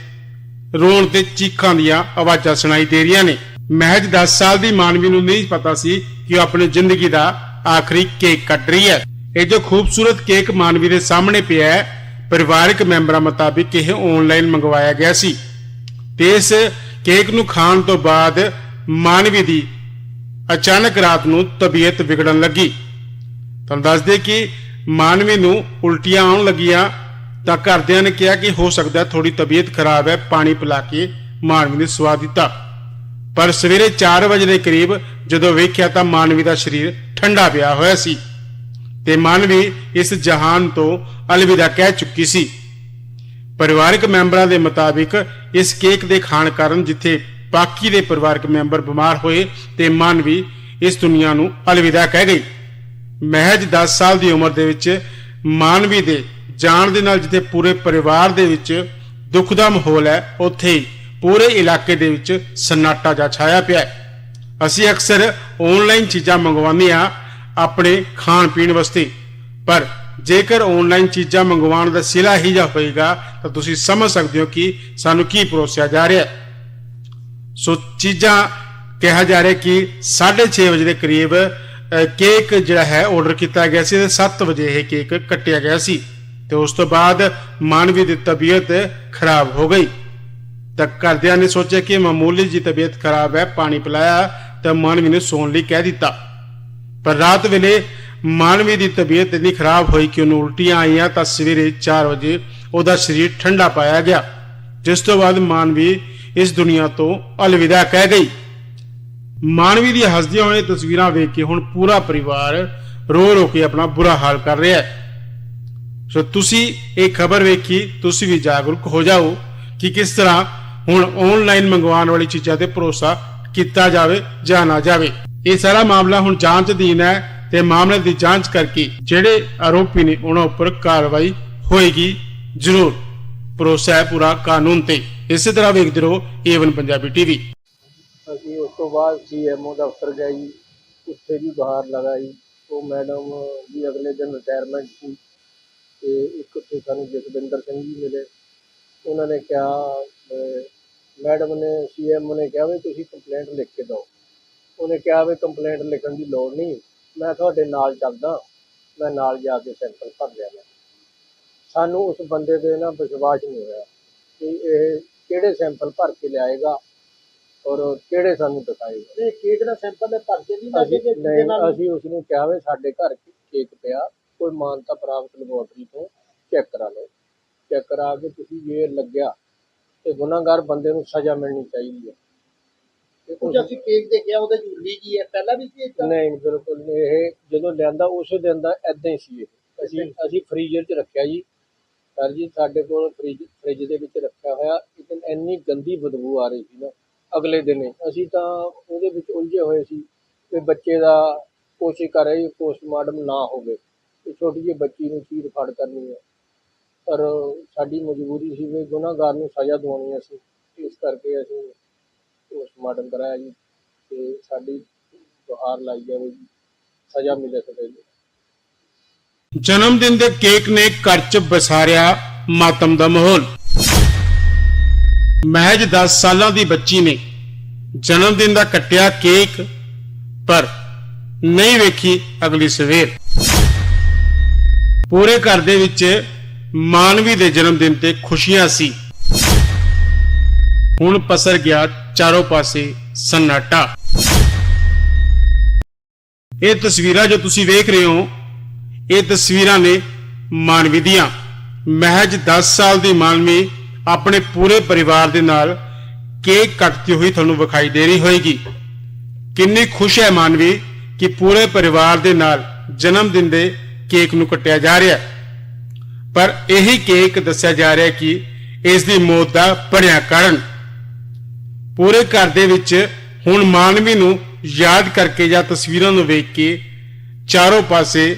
Speaker 1: ਰੋਣ ਤੇ ਚੀਖਾਂ ਦੀਆਂ ਆਵਾਜ਼ਾਂ ਸੁਣਾਈ ਦੇ ਰਹੀਆਂ ਨੇ। ਮਹਿਜ 10 ਸਾਲ ਦੀ ਮਾਨਵੀ ਨੂੰ ਨਹੀਂ ਪਤਾ ਸੀ ਕਿ ਉਹ ਆਪਣੀ ਜ਼ਿੰਦਗੀ ਦਾ ਆਖਰੀ ਕੇਕ ਕੱਟ ਰਹੀ ਹੈ। ਇਹ ਜੋ ਖੂਬਸੂਰਤ ਕੇਕ ਮਾਨਵੀ ਦੇ ਸਾਹਮਣੇ ਪਿਆ ਹੈ, ਪਰਿਵਾਰਕ ਮੈਂਬਰਾਂ ਮੁਤਾਬਿਕ ਇਹ ਆਨਲਾਈਨ ਮੰਗਵਾਇਆ ਗਿਆ ਸੀ। ਤੇ ਇਸ ਕੇਕ ਨੂੰ ਖਾਣ ਤੋਂ ਬਾਅਦ ਮਾਨਵੀ ਦੀ ਅਚਾਨਕ ਰਾਤ ਨੂੰ ਤਬੀਅਤ ਵਿਗੜਨ ਲੱਗੀ। ਤੁਹਾਨੂੰ ਦੱਸ ਦੇ ਕਿ ਮਾਨਵੀ ਨੂੰ ਉਲਟੀਆਂ ਆਉਣ ਲੱਗੀਆਂ ਤਾਂ ਘਰਦਿਆਂ ਨੇ ਕਿਹਾ ਕਿ ਹੋ ਸਕਦਾ ਥੋੜੀ ਤਬੀਅਤ ਖਰਾਬ ਹੈ, ਪਾਣੀ ਪਿਲਾ ਕੇ ਮਾਨਵੀ ਨੇ ਸਵਾ ਦਿੱਤਾ। ਪਰ ਸਵੇਰੇ 4 ਵਜੇ ਦੇ ਕਰੀਬ ਜਦੋਂ ਵੇਖਿਆ ਤਾਂ ਮਾਨਵੀ ਦਾ ਸਰੀਰ ਠੰਡਾ ਪਿਆ ਹੋਇਆ ਸੀ ਤੇ ਮਾਨਵੀ ਇਸ ਜਹਾਨ ਤੋਂ ਅਲਵਿਦਾ ਕਹਿ ਚੁੱਕੀ ਸੀ। ਪਰਿਵਾਰਕ ਮੈਂਬਰਾਂ ਦੇ ਮੁਤਾਬਿਕ ਇਸ ਕੇਕ ਦੇ ਖਾਣ ਕਾਰਨ ਜਿੱਥੇ ਬਾਕੀ ਦੇ ਪਰਿਵਾਰਕ ਮੈਂਬਰ ਬਿਮਾਰ ਹੋਏ ਤੇ ਮਾਨਵੀ ਇਸ ਦੁਨੀਆ ਨੂੰ ਅਲਵਿਦਾ ਕਹਿ ਗਈ। ਮਹਿਜ 10 ਸਾਲ ਦੀ ਉਮਰ ਦੇ ਵਿੱਚ ਮਾਨਵੀ ਦੇ ਜਾਣ ਦੇ ਨਾਲ ਜਿੱਥੇ ਪੂਰੇ ਪਰਿਵਾਰ ਦੇ ਵਿੱਚ ਦੁੱਖ ਦਾ ਮਾਹੌਲ ਹੈ, ਉੱਥੇ ਹੀ ਪੂਰੇ ਇਲਾਕੇ ਦੇ ਵਿੱਚ ਸન્ਨਾਟਾ ਜਾ ਛਾਇਆ ਪਿਆ ਹੈ। ਅਸੀਂ ਅਕਸਰ ਆਨਲਾਈਨ ਚੀਜ਼ਾਂ ਮੰਗਵਾਉਂਦੇ ਆ ਆਪਣੇ ਖਾਣ ਪੀਣ ਵਾਸਤੇ, ਪਰ ਜੇਕਰ ਆਨਲਾਈਨ ਚੀਜ਼ਾਂ ਮੰਗਵਾਉਣ ਦਾ ਸਿਲਾ ਹੀ ਜਾ ਹੋਏਗਾ, ਤਾਂ ਤੁਸੀਂ ਸਮਝ ਸਕਦੇ ਹੋ ਕਿ ਸਾਨੂੰ ਕੀ ਪਰੋਸਿਆ ਜਾ ਰਿਹਾ ਹੈ। ਸੋ ਚੀਜ਼ਾਂ ਕਿਹਾ ਜਾ ਰਿਹਾ ਕਿ 6:30 ਵਜੇ ਦੇ ਕਰੀਬ ਕੇਕ ਜਿਹੜਾ ਹੈ ਆਰਡਰ ਕੀਤਾ ਗਿਆ ਸੀ ਤੇ 7 ਵਜੇ ਇਹ ਕੇਕ ਕੱਟਿਆ ਗਿਆ ਸੀ। ਤੇ ਉਸ ਤੋਂ ਬਾਅਦ ਮਾਨਵੀ ਦੀ ਤਬੀਅਤ ਖਰਾਬ ਹੋ ਗਈ। ਤਾਂ ਘਰਦਿਆਂ ਨੇ ਸੋਚਿਆ ਕਿ ਮਾਮੂਲੀ ਜੀ ਤਬੀਅਤ ਖਰਾਬ ਹੈ, ਪਾਣੀ ਪਿਲਾਇਆ, ਤਾਂ ਮਾਨਵੀ ਨੇ ਸੌਣ ਲਈ ਕਹਿ ਦਿੱਤਾ। ਪਰ ਰਾਤ ਵੇਲੇ ਮਾਨਵੀ ਦੀ ਤਬੀਅਤ ਇੰਨੀ ਖਰਾਬ ਹੋਈ ਕਿ ਉਹਨੂੰ ਉਲਟੀਆਂ ਆਈਆਂ, ਤਾਂ ਸਵੇਰੇ 4 ਵਜੇ ਉਹਦਾ ਸਰੀਰ ਠੰਡਾ ਪਾਇਆ ਗਿਆ। ਜਿਸ ਤੋਂ ਬਾਅਦ ਮਾਨਵੀ ਇਸ ਦੁਨੀਆ ਤੋਂ ਅਲਵਿਦਾ ਕਹਿ ਗਈ। ਮਾਨਵੀ ਦੀ ਹੱਸਦੀਆਂ ਹੋਈਆਂ ਤਸਵੀਰਾਂ ਵੇਖ ਕੇ ਹੁਣ ਪੂਰਾ ਪਰਿਵਾਰ ਰੋ ਰੋ ਕੇ ਆਪਣਾ ਬੁਰਾ ਹਾਲ ਕਰ ਰਿਹਾ ਹੈ। ਸੋ ਤੁਸੀਂ ਇਹ ਖਬਰ ਵੇਖੀ, ਤੁਸੀਂ ਵੀ ਜਾਗਰੂਕ ਹੋ ਜਾਓ ਕਿ ਕਿਸ ਤਰ੍ਹਾਂ ਹੁਣ ਆਨਲਾਈਨ ਮੰਗਵਾਉਣ ਵਾਲੀ ਚੀਜ਼ਾਂ ਤੇ ਭਰੋਸਾ ਕੀਤਾ ਜਾਵੇ ਜਾਂ ਨਾ ਜਾਵੇ। ਇਹ ਸਾਰਾ ਮਾਮਲਾ ਹੁਣ ਜਾਂਚ ਅਧੀਨ ਹੈ ਤੇ ਮਾਮਲੇ ਦੀ ਜਾਂਚ ਕਰਕੇ ਜਿਹੜੇ ਆਰੋਪੀ ਨੇ ਉਹਨਾਂ ਉੱਪਰ ਕਾਰਵਾਈ ਹੋਏਗੀ ਜ਼ਰੂਰ। ਭਰੋਸਾ ਹੈ ਪੂਰਾ ਕਾਨੂੰਨ ਤੇ। ਇਸੇ ਤਰ੍ਹਾਂ ਵੇਖਦੇ ਰਹੋ ਏਵਨ ਪੰਜਾਬੀ ਟੀਵੀ
Speaker 2: ਅਸੀਂ ਤੋਂ ਬਾਅਦ ਸੀਐਮਓ ਦਫ਼ਤਰ ਗਏ ਜੀ, ਉੱਥੇ ਵੀ ਬਾਹਰ ਲਗਾ ਜੀ। ਉਹ ਮੈਡਮ ਵੀ ਅਗਲੇ ਦਿਨ ਰਿਟਾਇਰਮੈਂਟ ਸੀ ਤੇ ਇੱਕ ਉੱਥੇ ਸਾਨੂੰ ਜਸਵਿੰਦਰ ਸਿੰਘ ਜੀ ਮਿਲੇ। ਉਹਨਾਂ ਨੇ ਕਿਹਾ ਮੈਡਮ ਨੇ ਸੀਐਮਓ ਨੇ ਕਿਹਾ ਵੀ ਤੁਸੀਂ ਕੰਪਲੇਂਟ ਲਿਖ ਕੇ ਦਿਓ। ਉਹਨੇ ਕਿਹਾ ਵੀ ਕੰਪਲੇਂਟ ਲਿਖਣ ਦੀ ਲੋੜ ਨਹੀਂ, ਮੈਂ ਤੁਹਾਡੇ ਨਾਲ ਚੱਲਦਾ, ਮੈਂ ਨਾਲ ਜਾ ਕੇ ਸੈਂਪਲ ਭਰ ਲਿਆ ਸਾਨੂੰ ਉਸ ਬੰਦੇ ਦੇ ਨਾ ਵਿਸ਼ਵਾਸ ਨਹੀਂ ਹੋਇਆ ਕਿ ਇਹ ਕਿਹੜੇ ਸੈਂਪਲ ਭਰ ਕੇ ਲਿਆਏਗਾ। ਔਰ ਕਿਹੜੇ ਸਾਨੂੰ ਦਿਖਾਏਗਾ
Speaker 3: ਤੇ ਕੇਕ ਦਾ ਸੈਂਪਲ ਭਰ ਕੇ ਨਹੀਂ ਲੈ
Speaker 2: ਅਸੀਂ
Speaker 3: ਕੇ ਗਏ ਜਿਹਦੇ
Speaker 2: ਨਹੀਂ
Speaker 3: ਨਾਲ।
Speaker 2: ਅਸੀਂ ਉਸ ਨੂੰ ਕਿਹਾ ਵੀ ਸਾਡੇ ਘਰ ਕੇਕ ਪਿਆ ਕੋਈ ਮਾਨਤਾ ਪ੍ਰਾਪਤ ਲੈਬੋਰਟਰੀ ਤੋਂ ਚੈੱਕ ਕਰਾ ਲਓ। ਚੈੱਕ ਕਰਾ ਕੇ ਤੁਸੀਂ ਜੇ ਲੱਗਿਆ ਤੇ ਗੁਨਾਹਗਾਰ ਬੰਦੇ ਨੂੰ ਸਜ਼ਾ ਮਿਲਣੀ ਚਾਹੀਦੀ ਹੈ।
Speaker 3: ਕੁਝ ਅਸੀਂ ਕੇਕ ਦੇਖਿਆ ਉਹਦੇ ਜੁਰਲੀ ਕੀ ਹੈ। ਪਹਿਲਾਂ ਵੀ ਸੀ ਏਦਾਂ?
Speaker 2: ਨਹੀਂ ਬਿਲਕੁਲ ਨਹੀਂ। ਇਹ ਜਦੋਂ ਲਿਆਂਦਾ ਉਸੇ ਦਿਨ ਦਾ ਐਦਾਂ ਹੀ ਸੀ ਇਹ। ਅਸੀਂ ਅਸੀਂ ਫ੍ਰੀਜ਼ਰ 'ਚ ਰੱਖਿਆ ਜੀ। ਸਰ ਜੀ ਸਾਡੇ ਕੋਲ ਫ੍ਰਿਜ ਫ੍ਰਿਜ ਦੇ ਵਿੱਚ ਰੱਖਿਆ ਹੋਇਆ। ਇਤਨ ਇੰਨੀ ਗੰਦੀ ਬਦਬੂ ਆ ਰਹੀ ਸੀ ਨਾ। ਅਗਲੇ ਦਿਨ। ਅਸੀਂ ਤਾਂ ਉਹਦੇ ਵਿੱਚ ਉਲਝੇ ਹੋਏ ਸੀ ਕਿ ਬੱਚੇ ਦਾ ਕੋਸ਼ਿਸ਼ ਕਰ ਰਹੇ ਪੋਸਟਮਾਰਟਮ ਨਾ ਹੋਵੇ ਤੇ ਛੋਟੀ ਜਿਹੀ ਬੱਚੀ ਨੂੰ ਚੀਰ ਫੜ ਕਰਨੀ ਹੈ। ਪਰ ਸਾਡੀ ਮਜਬੂਰੀ ਸੀ ਵੀ ਗੁਨਾਹਗਾਰ ਨੂੰ ਸਜ਼ਾ ਦਿਵਾਉਣੀ ਅਸੀਂ। ਇਸ ਕਰਕੇ ਅਸੀਂ ਪੋਸਟਮਾਰਟਮ ਕਰਾਇਆ ਜੀ ਤੇ ਸਾਡੀ ਗੁਹਾਰ ਲਾਈ ਜਾਵੇ ਜੀ, ਸਜ਼ਾ ਮਿਲੇ ਸਕੇ
Speaker 1: ਜਨਮ ਦਿਨ ਦੇ ਕੇਕ ਨੇ ਘਰ 'ਚ ਵਸਾਰਿਆ ਮਾਤਮ ਦਾ ਮਾਹੌਲ। ਮਹਿਜ 10 ਸਾਲਾਂ ਦੀ ਬੱਚੀ ਨੇ ਜਨਮ ਦਿਨ ਦਾ ਕੱਟਿਆ ਕੇਕ, ਪਰ ਨਹੀਂ ਵੇਖੀ ਅਗਲੀ ਸਵੇਰ। ਪੂਰੇ ਘਰ ਦੇ ਵਿੱਚ ਮਾਨਵੀ ਦੇ ਜਨਮ ਦਿਨ ਤੇ ਖੁਸ਼ੀਆਂ ਸੀ। ਹੁਣ ਪਸਰ ਗਿਆ ਚਾਰੋਂ ਪਾਸੇ ਸન્ਨਾਟਾ ਇਹ ਤਸਵੀਰਾਂ ਜੋ ਤੁਸੀਂ ਵੇਖ ਰਹੇ ਹੋ, ਇਹ ਤਸਵੀਰਾਂ ਨੇ ਮਾਨਵੀ ਦੀਆਂ। ਮਹਿਜ 10 ਸਾਲ ਦੀ ਮਾਨਵੀ ਆਪਣੇ ਪੂਰੇ ਪਰਿਵਾਰ ਦੇ ਨਾਲ ਕੇਕ ਕੱਟਦੀ ਹੋਈ ਤੁਹਾਨੂੰ ਵਿਖਾਈ ਦੇ ਰਹੀ ਹੋਏਗੀ। ਕਿੰਨੀ ਖੁਸ਼ ਹੈ ਮਾਨਵੀ ਕਿ ਪੂਰੇ ਪਰਿਵਾਰ ਦੇ ਨਾਲ ਜਨਮ ਦਿਨ ਦੇ ਕੇਕ ਨੂੰ ਕੱਟਿਆ ਜਾ ਰਿਹਾ ਹੈ। ਪਰ ਇਹੀ ਕੇਕ ਦੱਸਿਆ ਜਾ ਰਿਹਾ ਕਿ ਇਸ ਦੀ ਮੌਤ ਦਾ ਬਣਿਆ ਕਾਰਨ। ਪੂਰੇ ਘਰ ਦੇ ਵਿੱਚ ਹੁਣ ਮਾਨਵੀ ਨੂੰ ਯਾਦ ਕਰਕੇ ਜਾਂ ਤਸਵੀਰਾਂ ਨੂੰ ਵੇਖ ਕੇ ਚਾਰੋਂ ਪਾਸੇ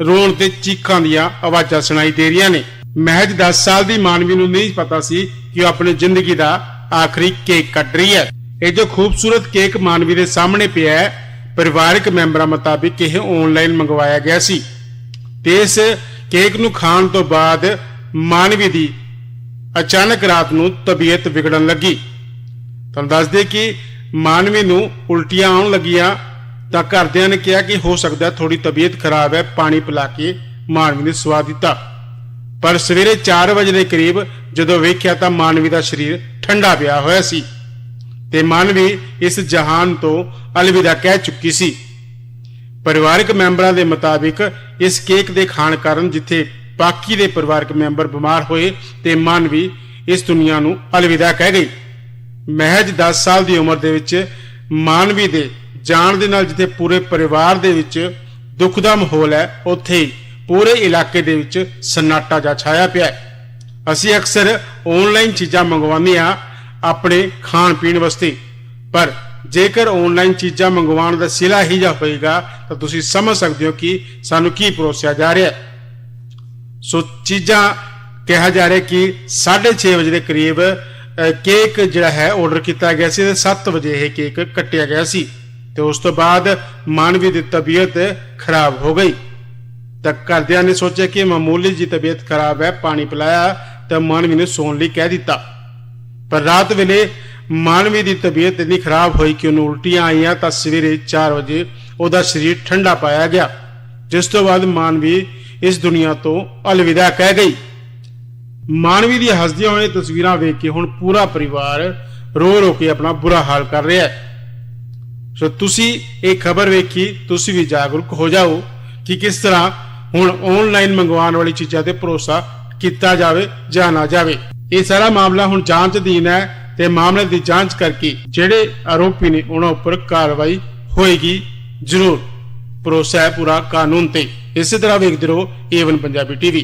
Speaker 1: ਰੋਣ ਤੇ ਚੀਖਾਂ ਦੀਆਂ ਆਵਾਜ਼ਾਂ ਸੁਣਾਈ ਦੇ ਰਹੀਆਂ ਨੇ। ਮਹਿਜ 10 ਸਾਲ ਦੀ ਮਾਨਵੀ ਨੂੰ ਨਹੀਂ ਪਤਾ ਸੀ ਕਿ ਉਹ ਆਪਣੀ ਜ਼ਿੰਦਗੀ ਦਾ ਆਖਰੀ ਕੇਕ ਕੱਟ ਰਹੀ ਹੈ। ਇਹ ਜੋ ਖੂਬਸੂਰਤ ਕੇਕ ਮਾਨਵੀ ਦੇ ਸਾਹਮਣੇ ਪਿਆ ਹੈ, ਪਰਿਵਾਰਕ ਮੈਂਬਰਾਂ ਮੁਤਾਬਿਕ ਇਹ ਆਨਲਾਈਨ ਮੰਗਵਾਇਆ ਗਿਆ ਸੀ। ਤੇ ਇਸ ਕੇਕ ਨੂੰ ਖਾਣ ਤੋਂ ਬਾਅਦ ਮਾਨਵੀ ਦੀ ਅਚਾਨਕ ਰਾਤ ਨੂੰ ਤਬੀਅਤ ਵਿਗੜਨ ਲੱਗੀ। ਤੁਹਾਨੂੰ ਦੱਸ ਦੇ ਕਿ ਮਾਨਵੀ ਨੂੰ ਉਲਟੀਆਂ ਆਉਣ ਲੱਗੀਆਂ, ਤਾਂ ਘਰਦਿਆਂ ਨੇ ਕਿਹਾ ਕਿ ਹੋ ਸਕਦਾ ਥੋੜੀ ਤਬੀਅਤ ਖਰਾਬ ਹੈ, ਪਾਣੀ ਪਿਲਾ ਕੇ ਮਾਨਵੀ ਨੇ ਸਵਾ ਦਿੱਤਾ। ਪਰ ਸਵੇਰੇ 4 ਵਜੇ ਦੇ ਕਰੀਬ ਜਦੋਂ ਵੇਖਿਆ ਤਾਂ ਮਾਨਵੀ ਦਾ ਸਰੀਰ ਠੰਡਾ ਪਿਆ ਹੋਇਆ ਸੀ ਤੇ ਮਾਨਵੀ ਇਸ ਜਹਾਨ ਤੋਂ ਅਲਵਿਦਾ ਕਹਿ ਚੁੱਕੀ ਸੀ। ਪਰਿਵਾਰਕ ਮੈਂਬਰਾਂ ਦੇ ਮੁਤਾਬਿਕ ਇਸ ਕੇਕ ਦੇ ਖਾਣ ਕਾਰਨ ਜਿੱਥੇ ਬਾਕੀ ਦੇ ਪਰਿਵਾਰਕ ਮੈਂਬਰ ਬਿਮਾਰ ਹੋਏ ਤੇ ਮਾਨਵੀ ਇਸ ਦੁਨੀਆ ਨੂੰ ਅਲਵਿਦਾ ਕਹਿ ਗਈ। ਮਹਿਜ 10 ਸਾਲ ਦੀ ਉਮਰ ਦੇ ਵਿੱਚ ਮਾਨਵੀ ਦੇ ਜਾਣ ਦੇ ਨਾਲ ਜਿੱਥੇ ਪੂਰੇ ਪਰਿਵਾਰ ਦੇ ਵਿੱਚ ਦੁੱਖ ਦਾ ਮਾਹੌਲ ਹੈ, ਉੱਥੇ ਹੀ ਪੂਰੇ ਇਲਾਕੇ ਦੇ ਵਿੱਚ ਸਨਾਟਾ ਜਾ ਛਾਇਆ ਪਿਆ ਹੈ। ਅਸੀਂ ਅਕਸਰ ਆਨਲਾਈਨ ਚੀਜ਼ਾਂ ਮੰਗਵਾਉਂਦੇ ਆ ਆਪਣੇ ਖਾਣ ਪੀਣ ਵਾਸਤੇ। ਪਰ ਜੇਕਰ ਆਨਲਾਈਨ ਚੀਜ਼ਾਂ ਮੰਗਵਾਉਣ ਦਾ ਸਿਲਾ ਹੀ ਜਾ ਹੋਏਗਾ, ਤਾਂ ਤੁਸੀਂ ਸਮਝ ਸਕਦੇ ਹੋ ਕਿ ਸਾਨੂੰ ਕੀ ਪਰੋਸਿਆ ਜਾ ਰਿਹਾ ਹੈ। ਸੋ ਚੀਜ਼ਾਂ ਕਿਹਾ ਜਾ ਰਿਹਾ ਕਿ 6:30 ਵਜੇ ਦੇ ਕਰੀਬ ਕੇਕ ਜਿਹੜਾ ਹੈ ਆਰਡਰ ਕੀਤਾ ਗਿਆ ਸੀ ਤੇ 7 ਵਜੇ ਇਹ ਕੇਕ ਕੱਟਿਆ ਗਿਆ ਸੀ। ਤੇ ਉਸ ਤੋਂ ਬਾਅਦ ਮਾਨਵੀ ਦੀ ਤਬੀਅਤ ਖਰਾਬ ਹੋ ਗਈ। ਤਾਂ ਘਰਦਿਆਂ ਨੇ ਸੋਚਿਆ ਕਿ ਮਾਮੂਲੀ ਜੀ ਤਬੀਅਤ ਖਰਾਬ ਹੈ, ਪਾਣੀ ਪਿਲਾਇਆ ਤਾਂ ਮਾਨਵੀ ਨੇ ਸੌਣ ਲਈ ਕਹਿ ਦਿੱਤਾ। ਪਰ ਰਾਤ ਵੇਲੇ ਮਾਨਵੀ ਦੀ ਤਬੀਅਤ ਇੰਨੀ ਖਰਾਬ ਹੋਈ ਕਿ ਉਹਨੂੰ ਉਲਟੀਆਂ ਆਈਆਂ ਤਾਂ ਸਵੇਰੇ 4 ਵਜੇ ਉਹਦਾ ਸਰੀਰ ਠੰਡਾ ਪਾਇਆ ਗਿਆ, ਜਿਸ ਤੋਂ ਬਾਅਦ ਮਾਨਵੀ ਇਸ ਦੁਨੀਆ ਤੋਂ ਅਲਵਿਦਾ ਕਹਿ ਗਈ। ਮਾਨਵੀ ਦੀ ਹੱਸਦੀਆਂ ਹੋਈਆਂ ਤਸਵੀਰਾਂ ਵੇਖ ਕੇ ਹੁਣ ਪੂਰਾ ਪਰਿਵਾਰ ਰੋ ਰੋ ਕੇ ਆਪਣਾ ਬੁਰਾ ਹਾਲ ਕਰ ਰਿਹਾ ਹੈ। ਸੋ ਤੁਸੀਂ ਇਹ ਖਬਰ ਵੇਖੀ, ਤੁਸੀਂ ਵੀ ਜਾਗਰੂਕ ਹੋ ਜਾਓ ਕਿ ਕਿਸ ਤਰ੍ਹਾਂ ਹੁਣ ਆਨਲਾਈਨ ਮੰਗਵਾਉਣ ਵਾਲੀ ਚੀਜ਼ਾਂ ਤੇ ਭਰੋਸਾ ਕੀਤਾ ਜਾਵੇ ਜਾਂ ਨਾ ਜਾਵੇ। ਇਹ ਸਾਰਾ ਮਾਮਲਾ ਹੁਣ ਜਾਂਚ ਅਧੀਨ ਹੈ ਤੇ ਮਾਮਲੇ ਦੀ ਜਾਂਚ ਕਰਕੇ ਜਿਹੜੇ ਆਰੋਪੀ ਨੇ ਉਹਨਾਂ ਉੱਪਰ ਕਾਰਵਾਈ ਹੋਏਗੀ। ਜ਼ਰੂਰ। ਭਰੋਸਾ ਹੈ ਪੂਰਾ ਕਾਨੂੰਨ ਤੇ। ਇਸੇ ਤਰ੍ਹਾਂ ਵੇਖਦੇ ਰਹੋ ਏਵਨ ਪੰਜਾਬੀ ਟੀਵੀ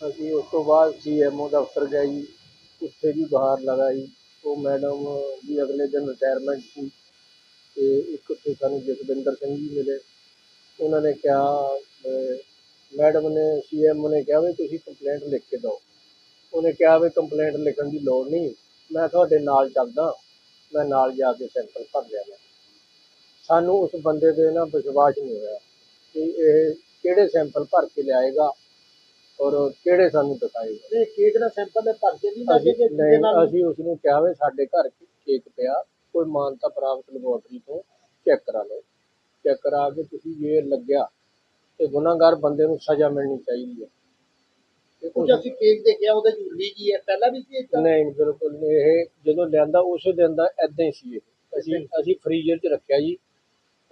Speaker 2: ਅਸੀਂ ਉਸ ਤੋਂ ਬਾਅਦ ਸੀਐਮਓ ਦਫ਼ਤਰ ਗਏ ਜੀ। ਉੱਥੇ ਵੀ ਬਾਹਰ ਲਗਾ ਉਹ ਮੈਡਮ ਵੀ ਅਗਲੇ ਦਿਨ ਰਿਟਾਇਰਮੈਂਟ ਸੀ ਤੇ ਇੱਕ ਉੱਥੇ ਸਾਨੂੰ ਜਸਵਿੰਦਰ ਸਿੰਘ ਜੀ ਮਿਲੇ। ਉਹਨਾਂ ਨੇ ਕਿਹਾ ਮੈਡਮ ਨੇ ਸੀਐਮਓ ਨੇ ਕਿਹਾ ਵੀ ਤੁਸੀਂ ਕੰਪਲੇਂਟ ਲਿਖ ਕੇ ਦਿਓ। ਉਹਨੇ ਕਿਹਾ ਵੀ ਕੰਪਲੇਂਟ ਲਿਖਣ ਦੀ ਲੋੜ ਨਹੀਂ। ਮੈਂ ਤੁਹਾਡੇ ਨਾਲ ਚੱਲਦਾ। ਮੈਂ ਨਾਲ ਜਾ ਕੇ ਸੈਂਪਲ ਭਰ ਲਿਆ ਮੈਂ ਸਾਨੂੰ ਉਸ ਬੰਦੇ ਦੇ ਨਾ ਵਿਸ਼ਵਾਸ ਨਹੀਂ ਹੋਇਆ ਕਿ ਇਹ ਕਿਹੜੇ ਸੈਂਪਲ ਭਰ ਕੇ ਲਿਆਏਗਾ ਔਰ ਕਿਹੜੇ ਸਾਨੂੰ ਦਿਖਾਏਗਾ।
Speaker 3: ਤੇ ਕੇਕ ਦਾ ਸੈਂਪਲ ਦੇ ਭਰ ਕੇ ਨਹੀਂ ਲੈ
Speaker 2: ਅਸੀਂ
Speaker 3: ਕੇ ਗਏ
Speaker 2: ਨਹੀਂ
Speaker 3: ਨਾਲ
Speaker 2: ਅਸੀਂ ਉਸ ਨੂੰ ਕਿਹਾ ਵੀ ਸਾਡੇ ਘਰ ਕੇਕ ਪਿਆ ਕੋਈ ਮਾਨਤਾ ਪ੍ਰਾਪਤ ਲੈਬੋਰਟਰੀ ਤੋਂ ਚੈੱਕ ਕਰਾ ਲਓ। ਚੈੱਕ ਕਰਾ ਕੇ ਤੁਸੀਂ ਜੇ ਲੱਗਿਆ ਤੇ ਗੁਨਾਹਗਾਰ ਬੰਦੇ ਨੂੰ ਸਜ਼ਾ ਮਿਲਣੀ ਚਾਹੀਦੀ ਹੈ।
Speaker 3: ਕੁਝ ਅਸੀਂ ਕੇਕ ਦੇਖਿਆ ਉਹਦੇ ਜੁਰਲੀ ਕੀ ਹੈ? ਪਹਿਲਾਂ ਵੀ ਸੀ ਏਦਾਂ?
Speaker 2: ਨਹੀਂ ਬਿਲਕੁਲ ਇਹ ਜਦੋਂ ਲਿਆਂਦਾ ਉਸੇ ਦਿਨ ਦਾ ਐਦਾਂ ਹੀ ਸੀ ਇਹ। ਅਸੀਂ ਅਸੀਂ ਫ੍ਰੀਜ਼ਰ 'ਚ ਰੱਖਿਆ ਜੀ।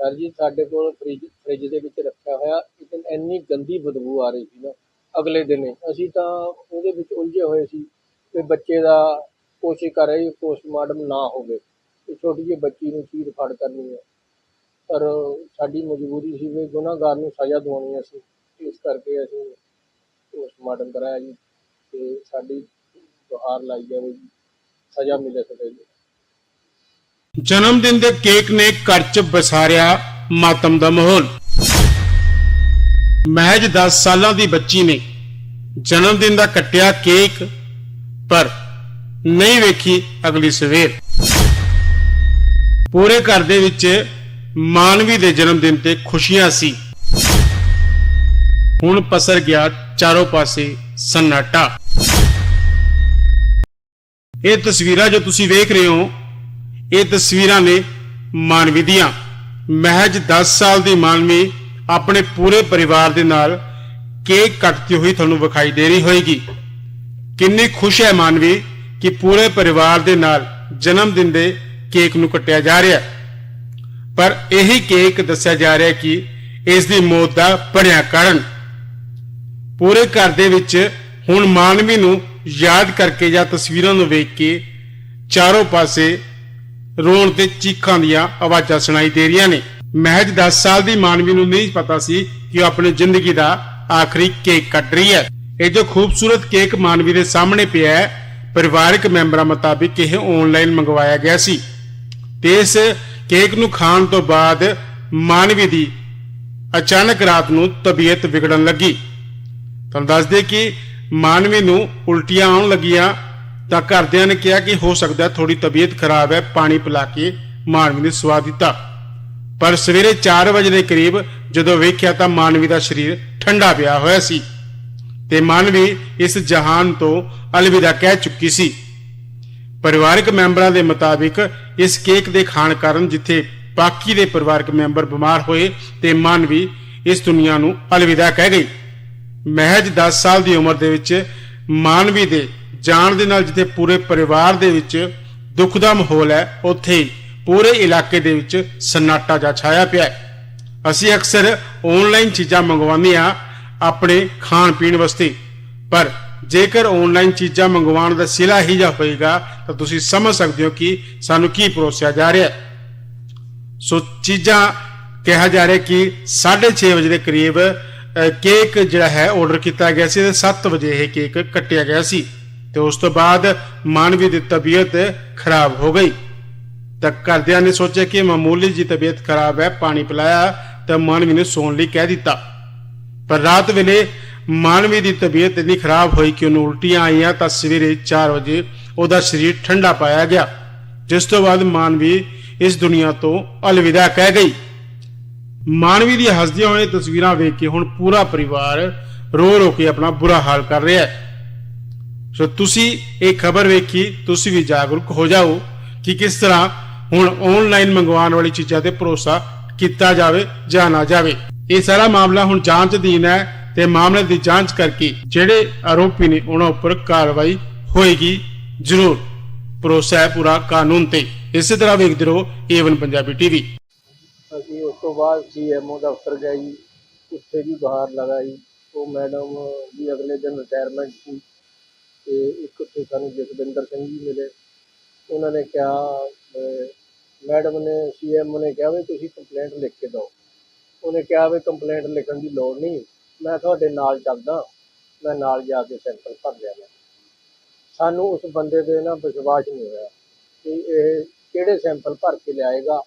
Speaker 2: ਸਰ ਜੀ ਸਾਡੇ ਕੋਲ ਫ੍ਰਿਜ ਫ੍ਰਿਜ ਦੇ ਵਿੱਚ ਰੱਖਿਆ ਹੋਇਆ। ਇਤਨ ਇੰਨੀ ਗੰਦੀ ਬਦਬੂ ਆ ਰਹੀ ਸੀ ਨਾ ਅਗਲੇ ਦਿਨ ਅਸੀਂ ਤਾਂ ਉਹਦੇ ਵਿੱਚ ਉਲਝੇ ਹੋਏ ਸੀ ਕਿ ਬੱਚੇ ਦਾ ਕੋਸ਼ਿਸ਼ ਕਰ ਰਹੇ ਪੋਸਟਮਾਰਟਮ ਨਾ ਹੋਵੇ। ਛੋਟੀ ਜਿਹੀ ਬੱਚੀ ਨੂੰ ਚੀਰ ਫਾੜ ਕਰਨੀ ਹੈ। ਪਰ ਸਾਡੀ ਮਜਬੂਰੀ ਸੀ ਵੀ ਗੁਨਾਹਗਾਰ ਨੂੰ ਸਜ਼ਾ ਦਿਵਾਉਣੀ ਅਸੀਂ। ਇਸ ਕਰਕੇ ਅਸੀਂ ਪੋਸਟਮਾਰਟਮ ਕਰਾਇਆ ਜੀ ਤੇ ਸਾਡੀ ਗੁਹਾਰ ਲਾਈ ਜਾਵੇ ਜੀ। ਸਜ਼ਾ ਮਿਲੇ ਸਕੇ ਜੀ
Speaker 1: ਜਨਮ ਦਿਨ ਦੇ ਕੇਕ ਨੇ ਘਰ 'ਚ ਬਸਾਰਿਆ ਮਾਤਮ ਦਾ ਮਾਹੌਲ। ਮਹਿਜ 10 ਸਾਲਾਂ ਦੀ ਬੱਚੀ ਨੇ ਜਨਮ ਦਿਨ ਦਾ ਕੱਟਿਆ ਕੇਕ, ਪਰ ਨਹੀਂ ਵੇਖੀ ਅਗਲੀ ਸਵੇਰ। ਪੂਰੇ ਘਰ ਦੇ ਵਿੱਚ ਮਾਨਵੀ ਦੇ ਜਨਮ ਦਿਨ ਤੇ ਖੁਸ਼ੀਆਂ ਸੀ। ਹੁਣ ਪਸਰ ਗਿਆ ਚਾਰੋਂ ਪਾਸੇ ਸન્ਨਾਟਾ ਇਹ ਤਸਵੀਰਾਂ ਜੋ ਤੁਸੀਂ ਵੇਖ ਰਹੇ ਹੋ, ਇਹ ਤਸਵੀਰਾਂ ਨੇ ਮਾਨਵੀ ਦੀਆਂ। ਮਹਿਜ 10 ਸਾਲ ਦੀ ਮਾਨਵੀ ਆਪਣੇ ਪੂਰੇ ਪਰਿਵਾਰ ਦੇ ਨਾਲ ਕੇਕ ਕੱਟਦੀ ਹੋਈ ਤੁਹਾਨੂੰ ਵਿਖਾਈ ਦੇ ਰਹੀ ਹੋਏਗੀ। ਕਿੰਨੀ ਖੁਸ਼ ਹੈ ਮਾਨਵੀ ਕਿ ਪੂਰੇ ਪਰਿਵਾਰ ਦੇ ਨਾਲ ਜਨਮ ਦਿਨ ਦੇ ਕੇਕ ਨੂੰ ਕੱਟਿਆ ਜਾ ਰਿਹਾ ਹੈ। ਪਰ ਇਹੀ ਕੇਕ ਦੱਸਿਆ ਜਾ ਰਿਹਾ ਕਿ ਇਸ ਦੀ ਮੌਤ ਦਾ ਬਣਿਆ ਕਾਰਨ ਪੂਰੇ ਘਰ ਦੇ ਵਿੱਚ ਹੁਣ ਮਾਨਵੀ ਨੂੰ ਯਾਦ ਕਰਕੇ ਜਾਂ ਤਸਵੀਰਾਂ ਨੂੰ ਵੇਖ ਕੇ ਚਾਰੋਂ ਪਾਸੇ ਰੋਣ ਤੇ ਚੀਖਾਂ ਦੀਆਂ ਆਵਾਜ਼ਾਂ ਸੁਣਾਈ ਦੇ ਰਹੀਆਂ ਨੇ। ਮਹਿਜ 10 ਸਾਲ ਦੀ ਮਾਨਵੀ ਨੂੰ ਨਹੀਂ ਪਤਾ ਸੀ ਕਿ ਉਹ ਆਪਣੀ ਜ਼ਿੰਦਗੀ ਦਾ ਆਖਰੀ ਕੇਕ ਕੱਟ ਰਹੀ ਹੈ। ਇਹ ਜੋ ਖੂਬਸੂਰਤ ਕੇਕ ਮਾਨਵੀ ਦੇ ਸਾਹਮਣੇ ਪਿਆ ਹੈ, ਪਰਿਵਾਰਕ ਮੈਂਬਰਾਂ ਮੁਤਾਬਿਕ ਇਹ ਆਨਲਾਈਨ ਮੰਗਵਾਇਆ ਗਿਆ ਸੀ। ਤੇ ਇਸ ਕੇਕ ਨੂੰ ਖਾਣ ਤੋਂ ਬਾਅਦ ਮਾਨਵੀ ਦੀ ਅਚਾਨਕ ਰਾਤ ਨੂੰ ਤਬੀਅਤ ਵਿਗੜਨ ਲੱਗੀ। ਤੁਹਾਨੂੰ ਦੱਸ ਦੇ ਕਿ ਮਾਨਵੀ ਨੂੰ ਉਲਟੀਆਂ ਆਉਣ ਲੱਗੀਆਂ ਤਾਂ ਘਰਦਿਆਂ ਨੇ ਕਿਹਾ ਕਿ ਹੋ ਸਕਦਾ ਥੋੜੀ ਤਬੀਅਤ ਖਰਾਬ ਹੈ, ਪਾਣੀ ਪਿਲਾ ਕੇ ਮਾਨਵੀ ਨੂੰ ਸਵਾ ਦਿੱਤਾ। ਪਰ ਸਵੇਰੇ 4 ਵਜੇ ਦੇ ਕਰੀਬ ਜਦੋਂ ਵੇਖਿਆ ਤਾਂ ਮਾਨਵੀ ਦਾ ਸਰੀਰ ਠੰਡਾ ਪਿਆ ਹੋਇਆ ਸੀ ਤੇ ਮਾਨਵੀ ਇਸ ਜਹਾਨ ਤੋਂ ਅਲਵਿਦਾ ਕਹਿ ਚੁੱਕੀ ਸੀ। ਪਰਿਵਾਰਕ ਮੈਂਬਰਾਂ ਦੇ ਮੁਤਾਬਿਕ ਇਸ ਕੇਕ ਦੇ ਖਾਣ ਕਾਰਨ ਜਿੱਥੇ ਬਾਕੀ ਦੇ ਪਰਿਵਾਰਕ ਮੈਂਬਰ ਬਿਮਾਰ ਹੋਏ ਤੇ ਮਾਨਵੀ ਇਸ ਦੁਨੀਆ ਨੂੰ ਅਲਵਿਦਾ ਕਹਿ ਗਈ। ਮਹਿਜ 10 ਸਾਲ ਦੀ ਉਮਰ ਦੇ ਵਿੱਚ ਮਾਨਵੀ ਦੇ ਜਾਣ ਦੇ ਨਾਲ ਜਿੱਥੇ ਪੂਰੇ ਪਰਿਵਾਰ ਦੇ ਵਿੱਚ ਦੁੱਖ ਦਾ ਮਾਹੌਲ ਹੈ, ਉੱਥੇ ਹੀ ਪੂਰੇ ਇਲਾਕੇ ਦੇ ਵਿੱਚ ਸਨਾਟਾ ਜਾ ਛਾਇਆ ਪਿਆ ਹੈ। ਅਸੀਂ ਅਕਸਰ ਆਨਲਾਈਨ ਚੀਜ਼ਾਂ ਮੰਗਵਾਉਂਦੇ ਆ ਆਪਣੇ ਖਾਣ ਪੀਣ ਵਾਸਤੇ, ਪਰ ਜੇਕਰ ਆਨਲਾਈਨ ਚੀਜ਼ਾਂ ਮੰਗਵਾਉਣ ਦਾ ਸਿਲਾ ਹੀ ਜਾ ਹੋਏਗਾ, ਤਾਂ ਤੁਸੀਂ ਸਮਝ ਸਕਦੇ ਹੋ ਕਿ ਸਾਨੂੰ ਕੀ ਪਰੋਸਿਆ ਜਾ ਰਿਹਾ ਹੈ। ਸੋ ਚੀਜ਼ਾਂ ਕਿਹਾ ਜਾ ਰਿਹਾ ਕਿ 6:30 ਵਜੇ ਦੇ ਕਰੀਬ ਕੇਕ ਜਿਹੜਾ ਹੈ ਆਰਡਰ ਕੀਤਾ ਗਿਆ ਸੀ ਤੇ 7 ਵਜੇ ਇਹ ਕੇਕ ਕੱਟਿਆ ਗਿਆ ਸੀ। ਤੇ ਉਸ ਤੋਂ ਬਾਅਦ ਮਾਨਵੀ ਦੀ ਤਬੀਅਤ ਖਰਾਬ ਹੋ ਗਈ। ਤਾਂ ਘਰਦਿਆਂ ਨੇ ਸੋਚਿਆ ਕਿ ਮਾਮੂਲੀ ਜੀ ਤਬੀਅਤ ਖਰਾਬ ਹੈ, ਪਾਣੀ ਪਿਲਾਇਆ ਤਾਂ ਮਾਨਵੀ ਨੇ ਸੌਣ ਲਈ ਕਹਿ ਦਿੱਤਾ। ਪਰ ਰਾਤ ਵੇਲੇ ਮਾਨਵੀ ਦੀ ਤਬੀਅਤ ਇੰਨੀ ਖਰਾਬ ਹੋਈ ਕਿ ਉਹਨੂੰ ਉਲਟੀਆਂ ਆਈਆਂ ਤਾਂ ਸਵੇਰੇ 4 ਵਜੇ ਉਹਦਾ ਸਰੀਰ ਠੰਡਾ ਪਾਇਆ ਗਿਆ, ਜਿਸ ਤੋਂ ਬਾਅਦ ਮਾਨਵੀ ਇਸ ਦੁਨੀਆ ਤੋਂ ਅਲਵਿਦਾ ਕਹਿ ਗਈ। ਮਾਨਵੀ ਦੀ ਹੱਸਦੀਆਂ ਹੋਏ ਤਸਵੀਰਾਂ ਵੇਖ ਕੇ ਹੁਣ ਪੂਰਾ ਪਰਿਵਾਰ ਰੋ ਰੋ ਕੇ ਆਪਣਾ ਬੁਰਾ ਹਾਲ ਕਰ ਰਿਹਾ ਹੈ। ਸੋ ਤੁਸੀਂ ਇਹ ਖਬਰ ਵੇਖੀ, ਤੁਸੀਂ ਵੀ ਜਾਗਰੂਕ ਹੋ ਜਾਓ ਕਿ ਕਿਸ ਤਰ੍ਹਾਂ ਹੁਣ ਆਨਲਾਈਨ ਮੰਗਵਾਉਣ ਵਾਲੀ ਚੀਜ਼ਾਂ ਤੇ ਭਰੋਸਾ ਕੀਤਾ ਜਾਵੇ ਜਾਂ ਨਾ ਜਾਵੇ। ਇਹ ਸਾਰਾ ਮਾਮਲਾ ਹੁਣ ਜਾਂਚ ਅਧੀਨ ਹੈ। ਤੇ ਮਾਮਲੇ ਦੀ ਜਾਂਚ ਕਰਕੇ ਜਿਹੜੇ ਆਰੋਪੀ ਨੇ ਉਹਨਾਂ ਉੱਪਰ ਕਾਰਵਾਈ ਹੋਏਗੀ, ਜ਼ਰੂਰ। ਭਰੋਸਾ ਪੂਰਾ ਕਾਨੂੰਨ ਤੇ। ਇਸੇ ਤਰ੍ਹਾਂ ਵੇਖਦੇ ਰਹੋ ਏਵਨ ਪੰਜਾਬੀ ਟੀਵੀ।
Speaker 2: ਅਸੀਂ ਉਸ ਤੋਂ ਬਾਅਦ ਸੀਐਮਓ ਦਫ਼ਤਰ ਗਏ ਜੀ। ਉੱਥੇ ਵੀ ਬਾਹਰ ਲਗਾ ਉਹ ਮੈਡਮ ਵੀ ਅਗਲੇ ਦਿਨ ਰਿਟਾਇਰਮੈਂਟ ਸੀ। ਤੇ ਇੱਕ ਉੱਥੇ ਸਾਨੂੰ ਜਸਵਿੰਦਰ ਸਿੰਘ ਜੀ ਮਿਲੇ। ਉਹਨਾਂ ਨੇ ਕਿਹਾ ਮੈਡਮ ਨੇ ਸੀਐਮਓ ਨੇ ਕਿਹਾ ਵੀ ਤੁਸੀਂ ਕੰਪਲੇਂਟ ਲਿਖ ਕੇ ਦਿਓ। ਉਹਨੇ ਕਿਹਾ ਵੀ ਕੰਪਲੇਂਟ ਲਿਖਣ ਦੀ ਲੋੜ ਨਹੀਂ। ਮੈਂ ਤੁਹਾਡੇ ਨਾਲ ਚੱਲਦਾ ਮੈਂ ਨਾਲ ਜਾ ਕੇ ਸੈਂਪਲ ਭਰ ਲਿਆ ਸਾਨੂੰ ਉਸ ਬੰਦੇ ਤੇ ਨਾ ਵਿਸ਼ਵਾਸ ਨਹੀਂ ਹੋਇਆ ਕਿ ਇਹ ਕਿਹੜੇ ਸੈਂਪਲ ਭਰ ਕੇ ਲਿਆਏਗਾ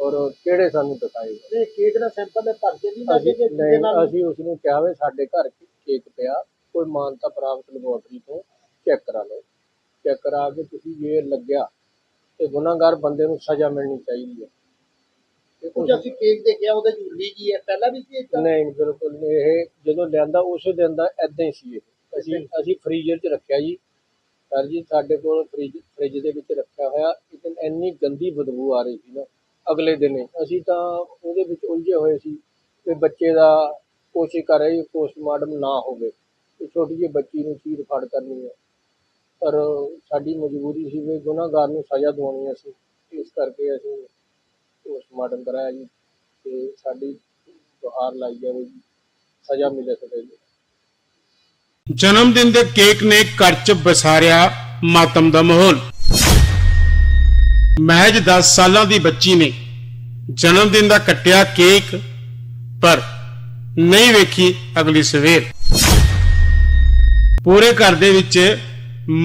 Speaker 2: ਔਰ ਕਿਹੜੇ ਸਾਨੂੰ ਦਿਖਾਏਗਾ।
Speaker 3: ਤੇ ਕੇਕ ਦਾ ਸੈਂਪਲ ਦੇ ਭਰ ਕੇ ਨਹੀਂ ਲੈ
Speaker 2: ਅਸੀਂ
Speaker 3: ਕੇ
Speaker 2: ਨਹੀਂ
Speaker 3: ਨਾਲ
Speaker 2: ਅਸੀਂ ਉਸ ਨੂੰ ਕਿਹਾ ਵੀ ਸਾਡੇ ਘਰ ਕੇਕ ਪਿਆ ਕੋਈ ਮਾਨਤਾ ਪ੍ਰਾਪਤ ਲੈਬੋਰਟਰੀ ਤੋਂ ਚੈੱਕ ਕਰਾ ਲਓ। ਚੈੱਕ ਕਰਾ ਕੇ ਤੁਸੀਂ ਜੇ ਲੱਗਿਆ ਤੇ ਗੁਨਾਹਗਾਰ ਬੰਦੇ ਨੂੰ ਸਜ਼ਾ ਮਿਲਣੀ ਚਾਹੀਦੀ ਹੈ।
Speaker 3: ਕੁਝ ਅਸੀਂ ਕੇਕ ਦੇਖਿਆ ਉਹਦੇ ਜੁਰਲੀ ਕੀ ਹੈ ਪਹਿਲਾਂ ਵੀ ਸੀ ਏਦਾਂ?
Speaker 2: ਨਹੀਂ ਬਿਲਕੁਲ ਨਹੀਂ ਇਹ ਜਦੋਂ ਲਿਆਂਦਾ ਉਸੇ ਦਿਨ ਦਾ ਐਦਾਂ ਹੀ ਸੀ ਇਹ। ਅਸੀਂ ਅਸੀਂ ਫ੍ਰੀਜ਼ਰ 'ਚ ਰੱਖਿਆ ਜੀ। ਸਰ ਜੀ ਸਾਡੇ ਕੋਲ ਫ੍ਰਿਜ ਫ੍ਰਿਜ ਦੇ ਵਿੱਚ ਰੱਖਿਆ ਹੋਇਆ। ਲੇਕਿਨ ਇੰਨੀ ਗੰਦੀ ਬਦਬੂ ਆ ਰਹੀ ਸੀ ਨਾ ਅਗਲੇ ਦਿਨ। ਹੀ ਅਸੀਂ ਤਾਂ ਉਹਦੇ ਵਿੱਚ ਉਲਝੇ ਹੋਏ ਸੀ ਕਿ ਬੱਚੇ ਦਾ ਕੋਸ਼ਿਸ਼ ਕਰ ਰਹੇ ਪੋਸਟਮਾਰਟਮ ਨਾ ਹੋਵੇ। ਤੇ ਛੋਟੀ ਜਿਹੀ ਬੱਚੀ ਨੂੰ ਚੀਰ ਫਾੜ ਕਰਨੀ ਹੈ। ਪਰ ਸਾਡੀ ਮਜਬੂਰੀ ਸੀ ਵੀ ਗੁਨਾਹਗਾਰ ਨੂੰ ਸਜ਼ਾ ਦਿਵਾਉਣੀ ਸੀ ਇਸ ਕਰਕੇ ਅਸੀਂ ਪੋਸਟਮਾਰਟਮ ਕਰਾਇਆ ਜੀ ਤੇ ਸਾਡੀ ਗੁਹਾਰ ਲਾਈ ਜਾਵੇ ਜੀ, ਸਜ਼ਾ ਮਿਲੇ ਸਕੇ ਜੀ
Speaker 1: ਜਨਮ ਦਿਨ ਦੇ ਕੇਕ ਨੇ ਘਰ 'ਚ ਵਸਾਰਿਆ ਮਾਤਮ ਦਾ ਮਾਹੌਲ। ਮਹਿਜ 10 ਸਾਲਾਂ ਦੀ ਬੱਚੀ ਨੇ ਜਨਮ ਦਿਨ ਦਾ ਕੱਟਿਆ ਕੇਕ, ਪਰ ਨਹੀਂ ਵੇਖੀ ਅਗਲੀ ਸਵੇਰ। ਪੂਰੇ ਘਰ ਦੇ ਵਿੱਚ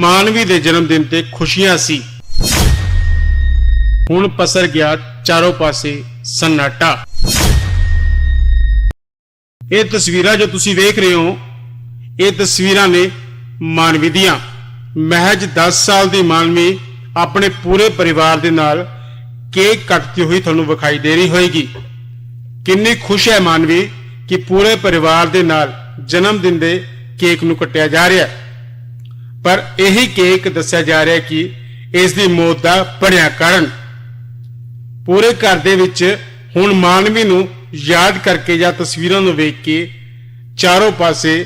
Speaker 1: ਮਾਨਵੀ ਦੇ ਜਨਮ ਦਿਨ ਤੇ ਖੁਸ਼ੀਆਂ ਸੀ। ਹੁਣ ਪਸਰ ਗਿਆ ਚਾਰੋਂ ਪਾਸੇ ਸન્ਨਾਟਾ ਇਹ ਤਸਵੀਰਾਂ ਜੋ ਤੁਸੀਂ ਵੇਖ ਰਹੇ ਹੋ, ਇਹ ਤਸਵੀਰਾਂ ਨੇ ਮਾਨਵੀ ਦੀਆਂ ਮਹਿਜ 10 ਸਾਲ ਦੀ ਮਾਨਵੀ ਆਪਣੇ ਪੂਰੇ ਪਰਿਵਾਰ ਦੇ ਨਾਲ ਕੇਕ ਕੱਟਦੀ ਹੋਈ ਤੁਹਾਨੂੰ ਵਿਖਾਈ ਦੇ ਰਹੀ ਹੋਏਗੀ। ਕਿੰਨੀ ਖੁਸ਼ ਹੈ ਮਾਨਵੀ ਕਿ ਪੂਰੇ ਪਰਿਵਾਰ ਦੇ ਨਾਲ ਜਨਮ ਦਿਨ ਦੇ ਕੇਕ ਨੂੰ ਕੱਟਿਆ ਜਾ ਰਿਹਾ ਪਰ ਇਹੀ ਕੇਕ ਦੱਸਿਆ ਜਾ ਰਿਹਾ ਕਿ ਇਸ ਦੀ ਮੌਤ ਦਾ ਬਣਿਆ ਕਾਰਨ ਪੂਰੇ ਘਰ ਦੇ ਵਿੱਚ ਹੁਣ ਮਾਨਵੀ ਨੂੰ ਯਾਦ ਕਰਕੇ ਜਾਂ ਤਸਵੀਰਾਂ ਨੂੰ ਵੇਖ ਕੇ ਚਾਰੋਂ ਪਾਸੇ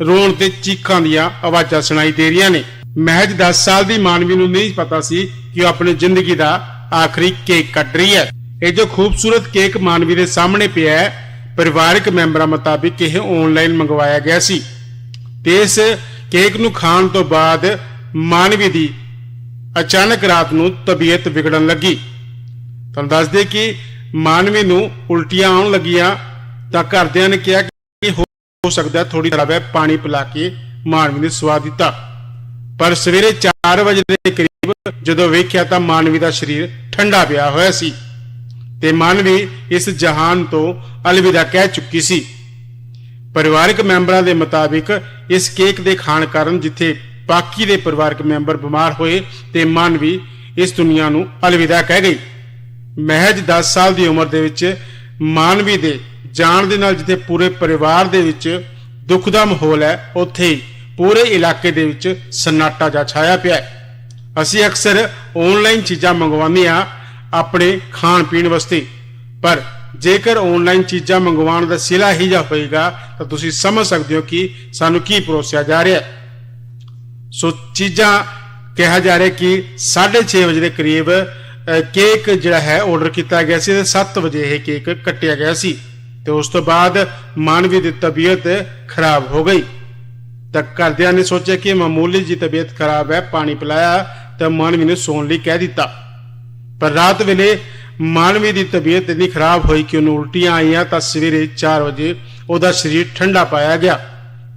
Speaker 1: ਰੋਣ ਤੇ ਚੀਖਾਂ ਦੀਆਂ ਆਵਾਜ਼ਾਂ ਸੁਣਾਈ ਦੇ ਰਹੀਆਂ ਨੇ। ਮਹਿਜ 10 ਸਾਲ ਦੀ ਮਾਨਵੀ ਨੂੰ ਨਹੀਂ ਪਤਾ ਸੀ ਕਿ ਉਹ ਆਪਣੀ ਜ਼ਿੰਦਗੀ ਦਾ ਆਖਰੀ ਕੇਕ ਕੱਟ ਰਹੀ ਹੈ। ਇਹ ਜੋ ਖੂਬਸੂਰਤ ਕੇਕ ਮਾਨਵੀ ਦੇ ਸਾਹਮਣੇ ਪਿਆ ਹੈ, ਪਰਿਵਾਰਕ ਮੈਂਬਰਾਂ ਮੁਤਾਬਿਕ ਇਹ ਆਨਲਾਈਨ ਮੰਗਵਾਇਆ ਗਿਆ ਸੀ। ਤੇ ਇਸ ਕੇਕ ਨੂੰ ਖਾਣ ਤੋਂ ਬਾਅਦ ਮਾਨਵੀ ਦੀ ਅਚਾਨਕ ਰਾਤ ਨੂੰ ਤਬੀਅਤ ਵਿਗੜਨ ਲੱਗੀ। ਤੁਹਾਨੂੰ ਦੱਸ ਦੇ ਕਿ ਮਾਨਵੀ ਨੂੰ ਉਲਟੀਆਂ ਆਉਣ ਲੱਗੀਆਂ, ਤਾਂ ਘਰਦਿਆਂ ਨੇ ਕਿਹਾ ਕਿ ਹੋ ਸਕਦਾ ਥੋੜੀ ਖਰਾਬ ਹੈ ਪਾਣੀ ਪਿਲਾ ਕੇ ਮਾਨਵੀ ਨੂੰ ਸਵਾ ਦਿੱਤਾ। ਪਰ ਸਵੇਰੇ 4 ਵਜੇ ਦੇ ਕਰੀਬ ਜਦੋਂ ਵੇਖਿਆ ਤਾਂ ਮਾਨਵੀ ਦਾ ਸਰੀਰ ਠੰਡਾ ਪਿਆ ਹੋਇਆ ਸੀ ਤੇ ਮਾਨਵੀ ਇਸ ਜਹਾਨ ਤੋਂ ਅਲਵਿਦਾ ਕਹਿ ਚੁੱਕੀ ਸੀ। ਪਰਿਵਾਰਕ ਮੈਂਬਰਾਂ ਦੇ ਮੁਤਾਬਿਕ ਇਸ ਕੇਕ ਦੇ ਖਾਣ ਕਾਰਨ ਜਿੱਥੇ ਬਾਕੀ ਦੇ ਪਰਿਵਾਰਕ ਮੈਂਬਰ ਬਿਮਾਰ ਹੋਏ ਤੇ ਮਾਨਵੀ ਇਸ ਦੁਨੀਆ ਨੂੰ ਅਲਵਿਦਾ ਕਹਿ ਗਈ। ਮਹਿਜ 10 ਸਾਲ ਦੀ ਉਮਰ ਦੇ ਵਿੱਚ ਮਾਨਵੀ ਦੇ ਜਾਣ ਦੇ ਨਾਲ ਜਿੱਥੇ ਪੂਰੇ ਪਰਿਵਾਰ ਦੇ ਵਿੱਚ ਦੁੱਖ ਦਾ ਮਾਹੌਲ ਹੈ, ਉੱਥੇ ਹੀ ਪੂਰੇ ਇਲਾਕੇ ਦੇ ਵਿੱਚ ਸન્નાਟਾ ਜਾ ਛਾਇਆ ਪਿਆ ਹੈ। ਅਸੀਂ ਅਕਸਰ ਆਨਲਾਈਨ ਚੀਜ਼ਾਂ ਮੰਗਵਾਉਂਦੇ ਆ ਆਪਣੇ ਖਾਣ ਪੀਣ ਵਾਸਤੇ, ਪਰ ਜੇਕਰ ਆਨਲਾਈਨ ਚੀਜ਼ਾਂ ਮੰਗਵਾਉਣ ਦਾ ਸਿਲਾ ਹੀ ਜਾ ਹੋਏਗਾ, ਤਾਂ ਤੁਸੀਂ ਸਮਝ ਸਕਦੇ ਹੋ ਕਿ ਸਾਨੂੰ ਕੀ ਪਰੋਸਿਆ ਜਾ ਰਿਹਾ ਹੈ। ਸੋ ਚੀਜ਼ਾਂ ਕਿਹਾ ਜਾ ਰਿਹਾ ਕਿ 6:30 ਵਜੇ ਦੇ ਕਰੀਬ ਕੇਕ ਜਿਹੜਾ ਹੈ ਆਰਡਰ ਕੀਤਾ ਗਿਆ ਸੀ ਤੇ 7 ਵਜੇ ਇਹ ਕੇਕ ਕੱਟਿਆ ਗਿਆ ਸੀ ਤੇ ਉਸ ਤੋਂ ਬਾਅਦ ਮਾਨਵੀ ਦੀ ਤਬੀਅਤ ਖਰਾਬ ਹੋ ਗਈ। ਤਾਂ ਘਰਦਿਆਂ ਨੇ ਸੋਚਿਆ ਕਿ ਮਾਮੂਲੀ ਜੀ ਤਬੀਅਤ ਖਰਾਬ ਹੈ, ਪਾਣੀ ਪਿਲਾਇਆ ਤਾਂ ਮਾਨਵੀ ਨੇ ਸੌਣ ਲਈ ਕਹਿ ਦਿੱਤਾ। ਪਰ ਰਾਤ ਵੇਲੇ ਮਾਨਵੀ ਦੀ ਤਬੀਅਤ ਇੰਨੀ ਖਰਾਬ ਹੋਈ ਕਿ ਉਹਨੂੰ ਉਲਟੀਆਂ ਆਈਆਂ ਤਾਂ ਸਵੇਰੇ 4 ਵਜੇ ਉਹਦਾ ਸਰੀਰ ਠੰਡਾ ਪਾਇਆ ਗਿਆ,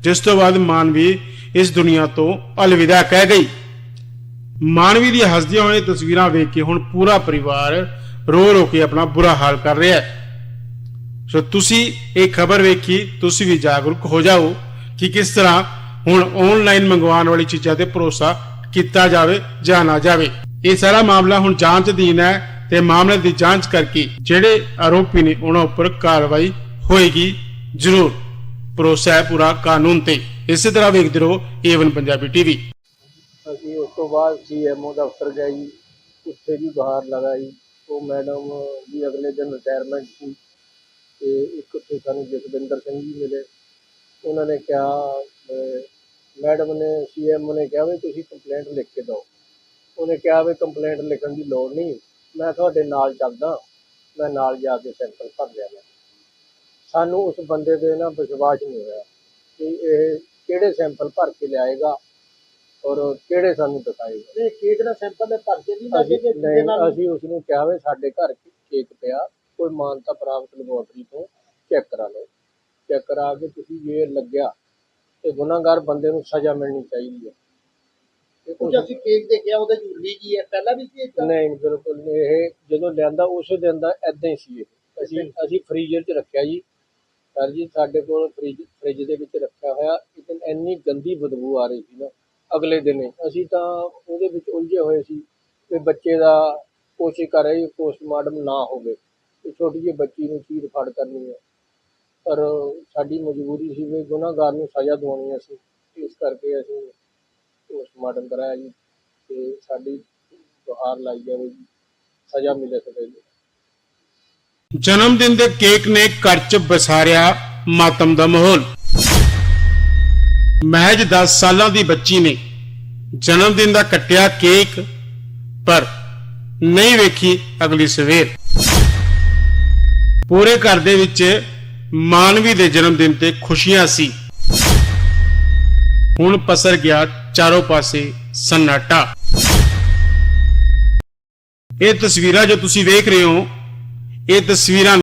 Speaker 1: ਜਿਸ ਤੋਂ ਬਾਅਦ ਮਾਨਵੀ ਇਸ ਦੁਨੀਆ ਤੋਂ ਅਲਵਿਦਾ ਕਹਿ ਗਈ। ਮਾਨਵੀ ਦੀ ਹੱਸਦੀਆਂ ਹੋਈਆਂ ਤਸਵੀਰਾਂ ਵੇਖ ਕੇ ਹੁਣ ਪੂਰਾ ਪਰਿਵਾਰ ਰੋ ਰੋ ਕੇ ਆਪਣਾ ਬੁਰਾ ਹਾਲ ਕਰ ਰਿਹਾ ਹੈ। ਸੋ ਤੁਸੀਂ ਇਹ ਖਬਰ ਵੇਖੀ, ਤੁਸੀਂ ਵੀ ਜਾਗਰੂਕ ਹੋ ਜਾਓ ਕਿ ਕਿਸ ਤਰ੍ਹਾਂ ਹੁਣ ਆਨਲਾਈਨ ਮੰਗਵਾਉਣ ਵਾਲੀ ਚੀਜ਼ਾਂ ਤੇ ਭਰੋਸਾ ਕੀਤਾ ਜਾਵੇ ਜਾਂ ਨਾ ਜਾਵੇ। ਇਹ ਸਾਰਾ ਮਾਮਲਾ ਹੁਣ ਜਾਂਚ ਅਧੀਨ ਹੈ ਤੇ ਮਾਮਲੇ ਦੀ ਜਾਂਚ ਕਰਕੇ ਜਿਹੜੇ ਆਰੋਪੀ ਨੇ ਉਹਨਾਂ ਉੱਪਰ ਕਾਰਵਾਈ ਹੋਏਗੀ ਜ਼ਰੂਰ। ਭਰੋਸਾ ਹੈ ਪੂਰਾ ਕਾਨੂੰਨ ਤੇ। ਇਸੇ ਤਰ੍ਹਾਂ ਵੇਖਦੇ ਰਹੋ ਏਵਨ ਪੰਜਾਬੀ ਟੀਵੀ
Speaker 2: ਅਸੀਂ ਤੋਂ ਬਾਅਦ ਸੀਐਮਓ ਦਫ਼ਤਰ ਗਏ ਜੀ, ਉੱਥੇ ਵੀ ਬਾਹਰ ਲਗਾ ਜੀ। ਉਹ ਮੈਡਮ ਵੀ ਅਗਲੇ ਦਿਨ ਰਿਟਾਇਰਮੈਂਟ ਸੀ ਤੇ ਇੱਕ ਉੱਥੇ ਸਾਨੂੰ ਜਸਵਿੰਦਰ ਸਿੰਘ ਜੀ ਮਿਲੇ। ਉਹਨਾਂ ਨੇ ਕਿਹਾ ਮੈਡਮ ਨੇ ਸੀਐਮਓ ਨੇ ਕਿਹਾ ਵੀ ਤੁਸੀਂ ਕੰਪਲੇਂਟ ਲਿਖ ਕੇ ਦਿਓ। ਉਹਨੇ ਕਿਹਾ ਵੀ ਕੰਪਲੇਂਟ ਲਿਖਣ ਦੀ ਲੋੜ ਨਹੀਂ, ਮੈਂ ਤੁਹਾਡੇ ਨਾਲ ਚੱਲਦਾ, ਮੈਂ ਨਾਲ ਜਾ ਕੇ ਸੈਂਪਲ ਭਰ ਲਿਆ ਸਾਨੂੰ ਉਸ ਬੰਦੇ ਤੇ ਨਾ ਵਿਸ਼ਵਾਸ ਨਹੀਂ ਹੋਇਆ ਕਿ ਇਹ ਕਿਹੜੇ ਸੈਂਪਲ ਭਰ ਕੇ ਲਿਆਏਗਾ। ਔਰ ਕਿਹੜੇ ਸਾਨੂੰ ਦਿਖਾਏਗਾ
Speaker 3: ਇਹ ਕੇਕ ਦਾ ਸੈਂਪਲ ਦੇ ਭਰਕੇ ਦੀ ਨਾ
Speaker 2: ਅਸੀਂ
Speaker 3: ਕਿ
Speaker 2: ਨਹੀਂ
Speaker 3: ਨਾਲ।
Speaker 2: ਅਸੀਂ ਉਸ ਨੂੰ ਕਿਹਾ ਵੀ ਸਾਡੇ ਘਰ ਕੇਕ ਪਿਆ ਕੋਈ ਮਾਨਤਾ ਪ੍ਰਾਪਤ ਲੈਬੋਰਟਰੀ ਤੋਂ ਚੈੱਕ ਕਰਾ ਲਓ। ਚੈੱਕ ਕਰਾ ਕੇ ਤੁਸੀਂ ਜੇ ਲੱਗਿਆ ਤੇ ਗੁਨਾਹਗਾਰ ਬੰਦੇ ਨੂੰ ਸਜ਼ਾ ਮਿਲਣੀ ਚਾਹੀਦੀ ਹੈ। ਤੇ
Speaker 3: ਕੁਝ ਅਸੀਂ ਕੇਕ ਦੇਖਿਆ ਉਹਦੇ ਝੁਰਲੀ ਕੀ ਹੈ? ਪਹਿਲਾਂ ਵੀ ਸੀ ਇਦਾਂ
Speaker 2: ਨਹੀਂ ਬਿਲਕੁਲ ਨਹੀਂ। ਇਹ ਜਦੋਂ ਲਿਆਂਦਾ ਉਸੇ ਦਿਨ ਦਾ ਐਦਾਂ ਹੀ ਸੀ ਇਹ। ਅਸੀਂ ਅਸੀਂ ਫ੍ਰੀਜ਼ਰ 'ਚ ਰੱਖਿਆ ਜੀ। ਸਰ ਜੀ ਸਾਡੇ ਕੋਲ ਫ੍ਰਿਜ ਫ੍ਰਿਜ ਦੇ ਵਿੱਚ ਰੱਖਿਆ ਹੋਇਆ। ਇੰਨੀ ਗੰਦੀ ਬਦਬੂ ਆ ਰਹੀ ਸੀ ਨਾ। ਅਗਲੇ ਦਿਨ ਅਸੀਂ ਤਾਂ ਉਹਦੇ ਵਿੱਚ ਉਲਝੇ ਹੋਏ ਸੀ ਕਿ ਬੱਚੇ ਦਾ ਕੋਸ਼ਿਸ਼ ਕਰ ਰਹੇ ਪੋਸਟਮਾਰਟਮ ਨਾ ਹੋਵੇ। ਤੇ ਛੋਟੀ ਜਿਹੀ ਬੱਚੀ ਨੂੰ ਚੀਰ ਫੜ ਕਰਨੀ ਹੈ। ਪਰ ਸਾਡੀ ਮਜਬੂਰੀ ਸੀ ਵੀ ਗੁਨਾਹਗਾਰ ਨੂੰ ਸਜ਼ਾ ਦਿਵਾਉਣੀ ਹੈ ਅਸੀਂ। ਇਸ ਕਰਕੇ ਅਸੀਂ ਪੋਸਟਮਾਰਟਮ ਕਰਾਇਆ ਜੀ। ਤੇ ਸਾਡੀ ਗੁਹਾਰ ਲਾਈ ਜਾਵੇ ਜੀ। ਸਜ਼ਾ ਮਿਲੇ ਸਕੇ
Speaker 1: ਜਨਮ ਦਿਨ ਦੇ ਕੇਕ ਨੇ ਘਰ 'ਚ ਬਸਾਰਿਆ ਮਾਤਮ ਦਾ ਮਾਹੌਲ। ਮਹਿਜ 10 ਸਾਲਾਂ ਦੀ ਬੱਚੀ ਨੇ। ਜਨਮ ਦਿਨ ਦਾ ਕੱਟਿਆ ਕੇਕ, ਪਰ ਨਹੀਂ ਵੇਖੀ ਅਗਲੀ ਸਵੇਰ। ਪੂਰੇ ਘਰ ਦੇ ਵਿੱਚ ਮਾਨਵੀ ਦੇ ਜਨਮ ਦਿਨ ਤੇ ਖੁਸ਼ੀਆਂ ਸੀ। ਹੁਣ ਪਸਰ ਗਿਆ ਚਾਰੋਂ ਪਾਸੇ ਸન્નાਟਾ ਇਹ ਤਸਵੀਰਾਂ ਜੋ ਤੁਸੀਂ ਵੇਖ ਰਹੇ ਹੋ, ਇਹ ਤਸਵੀਰਾਂ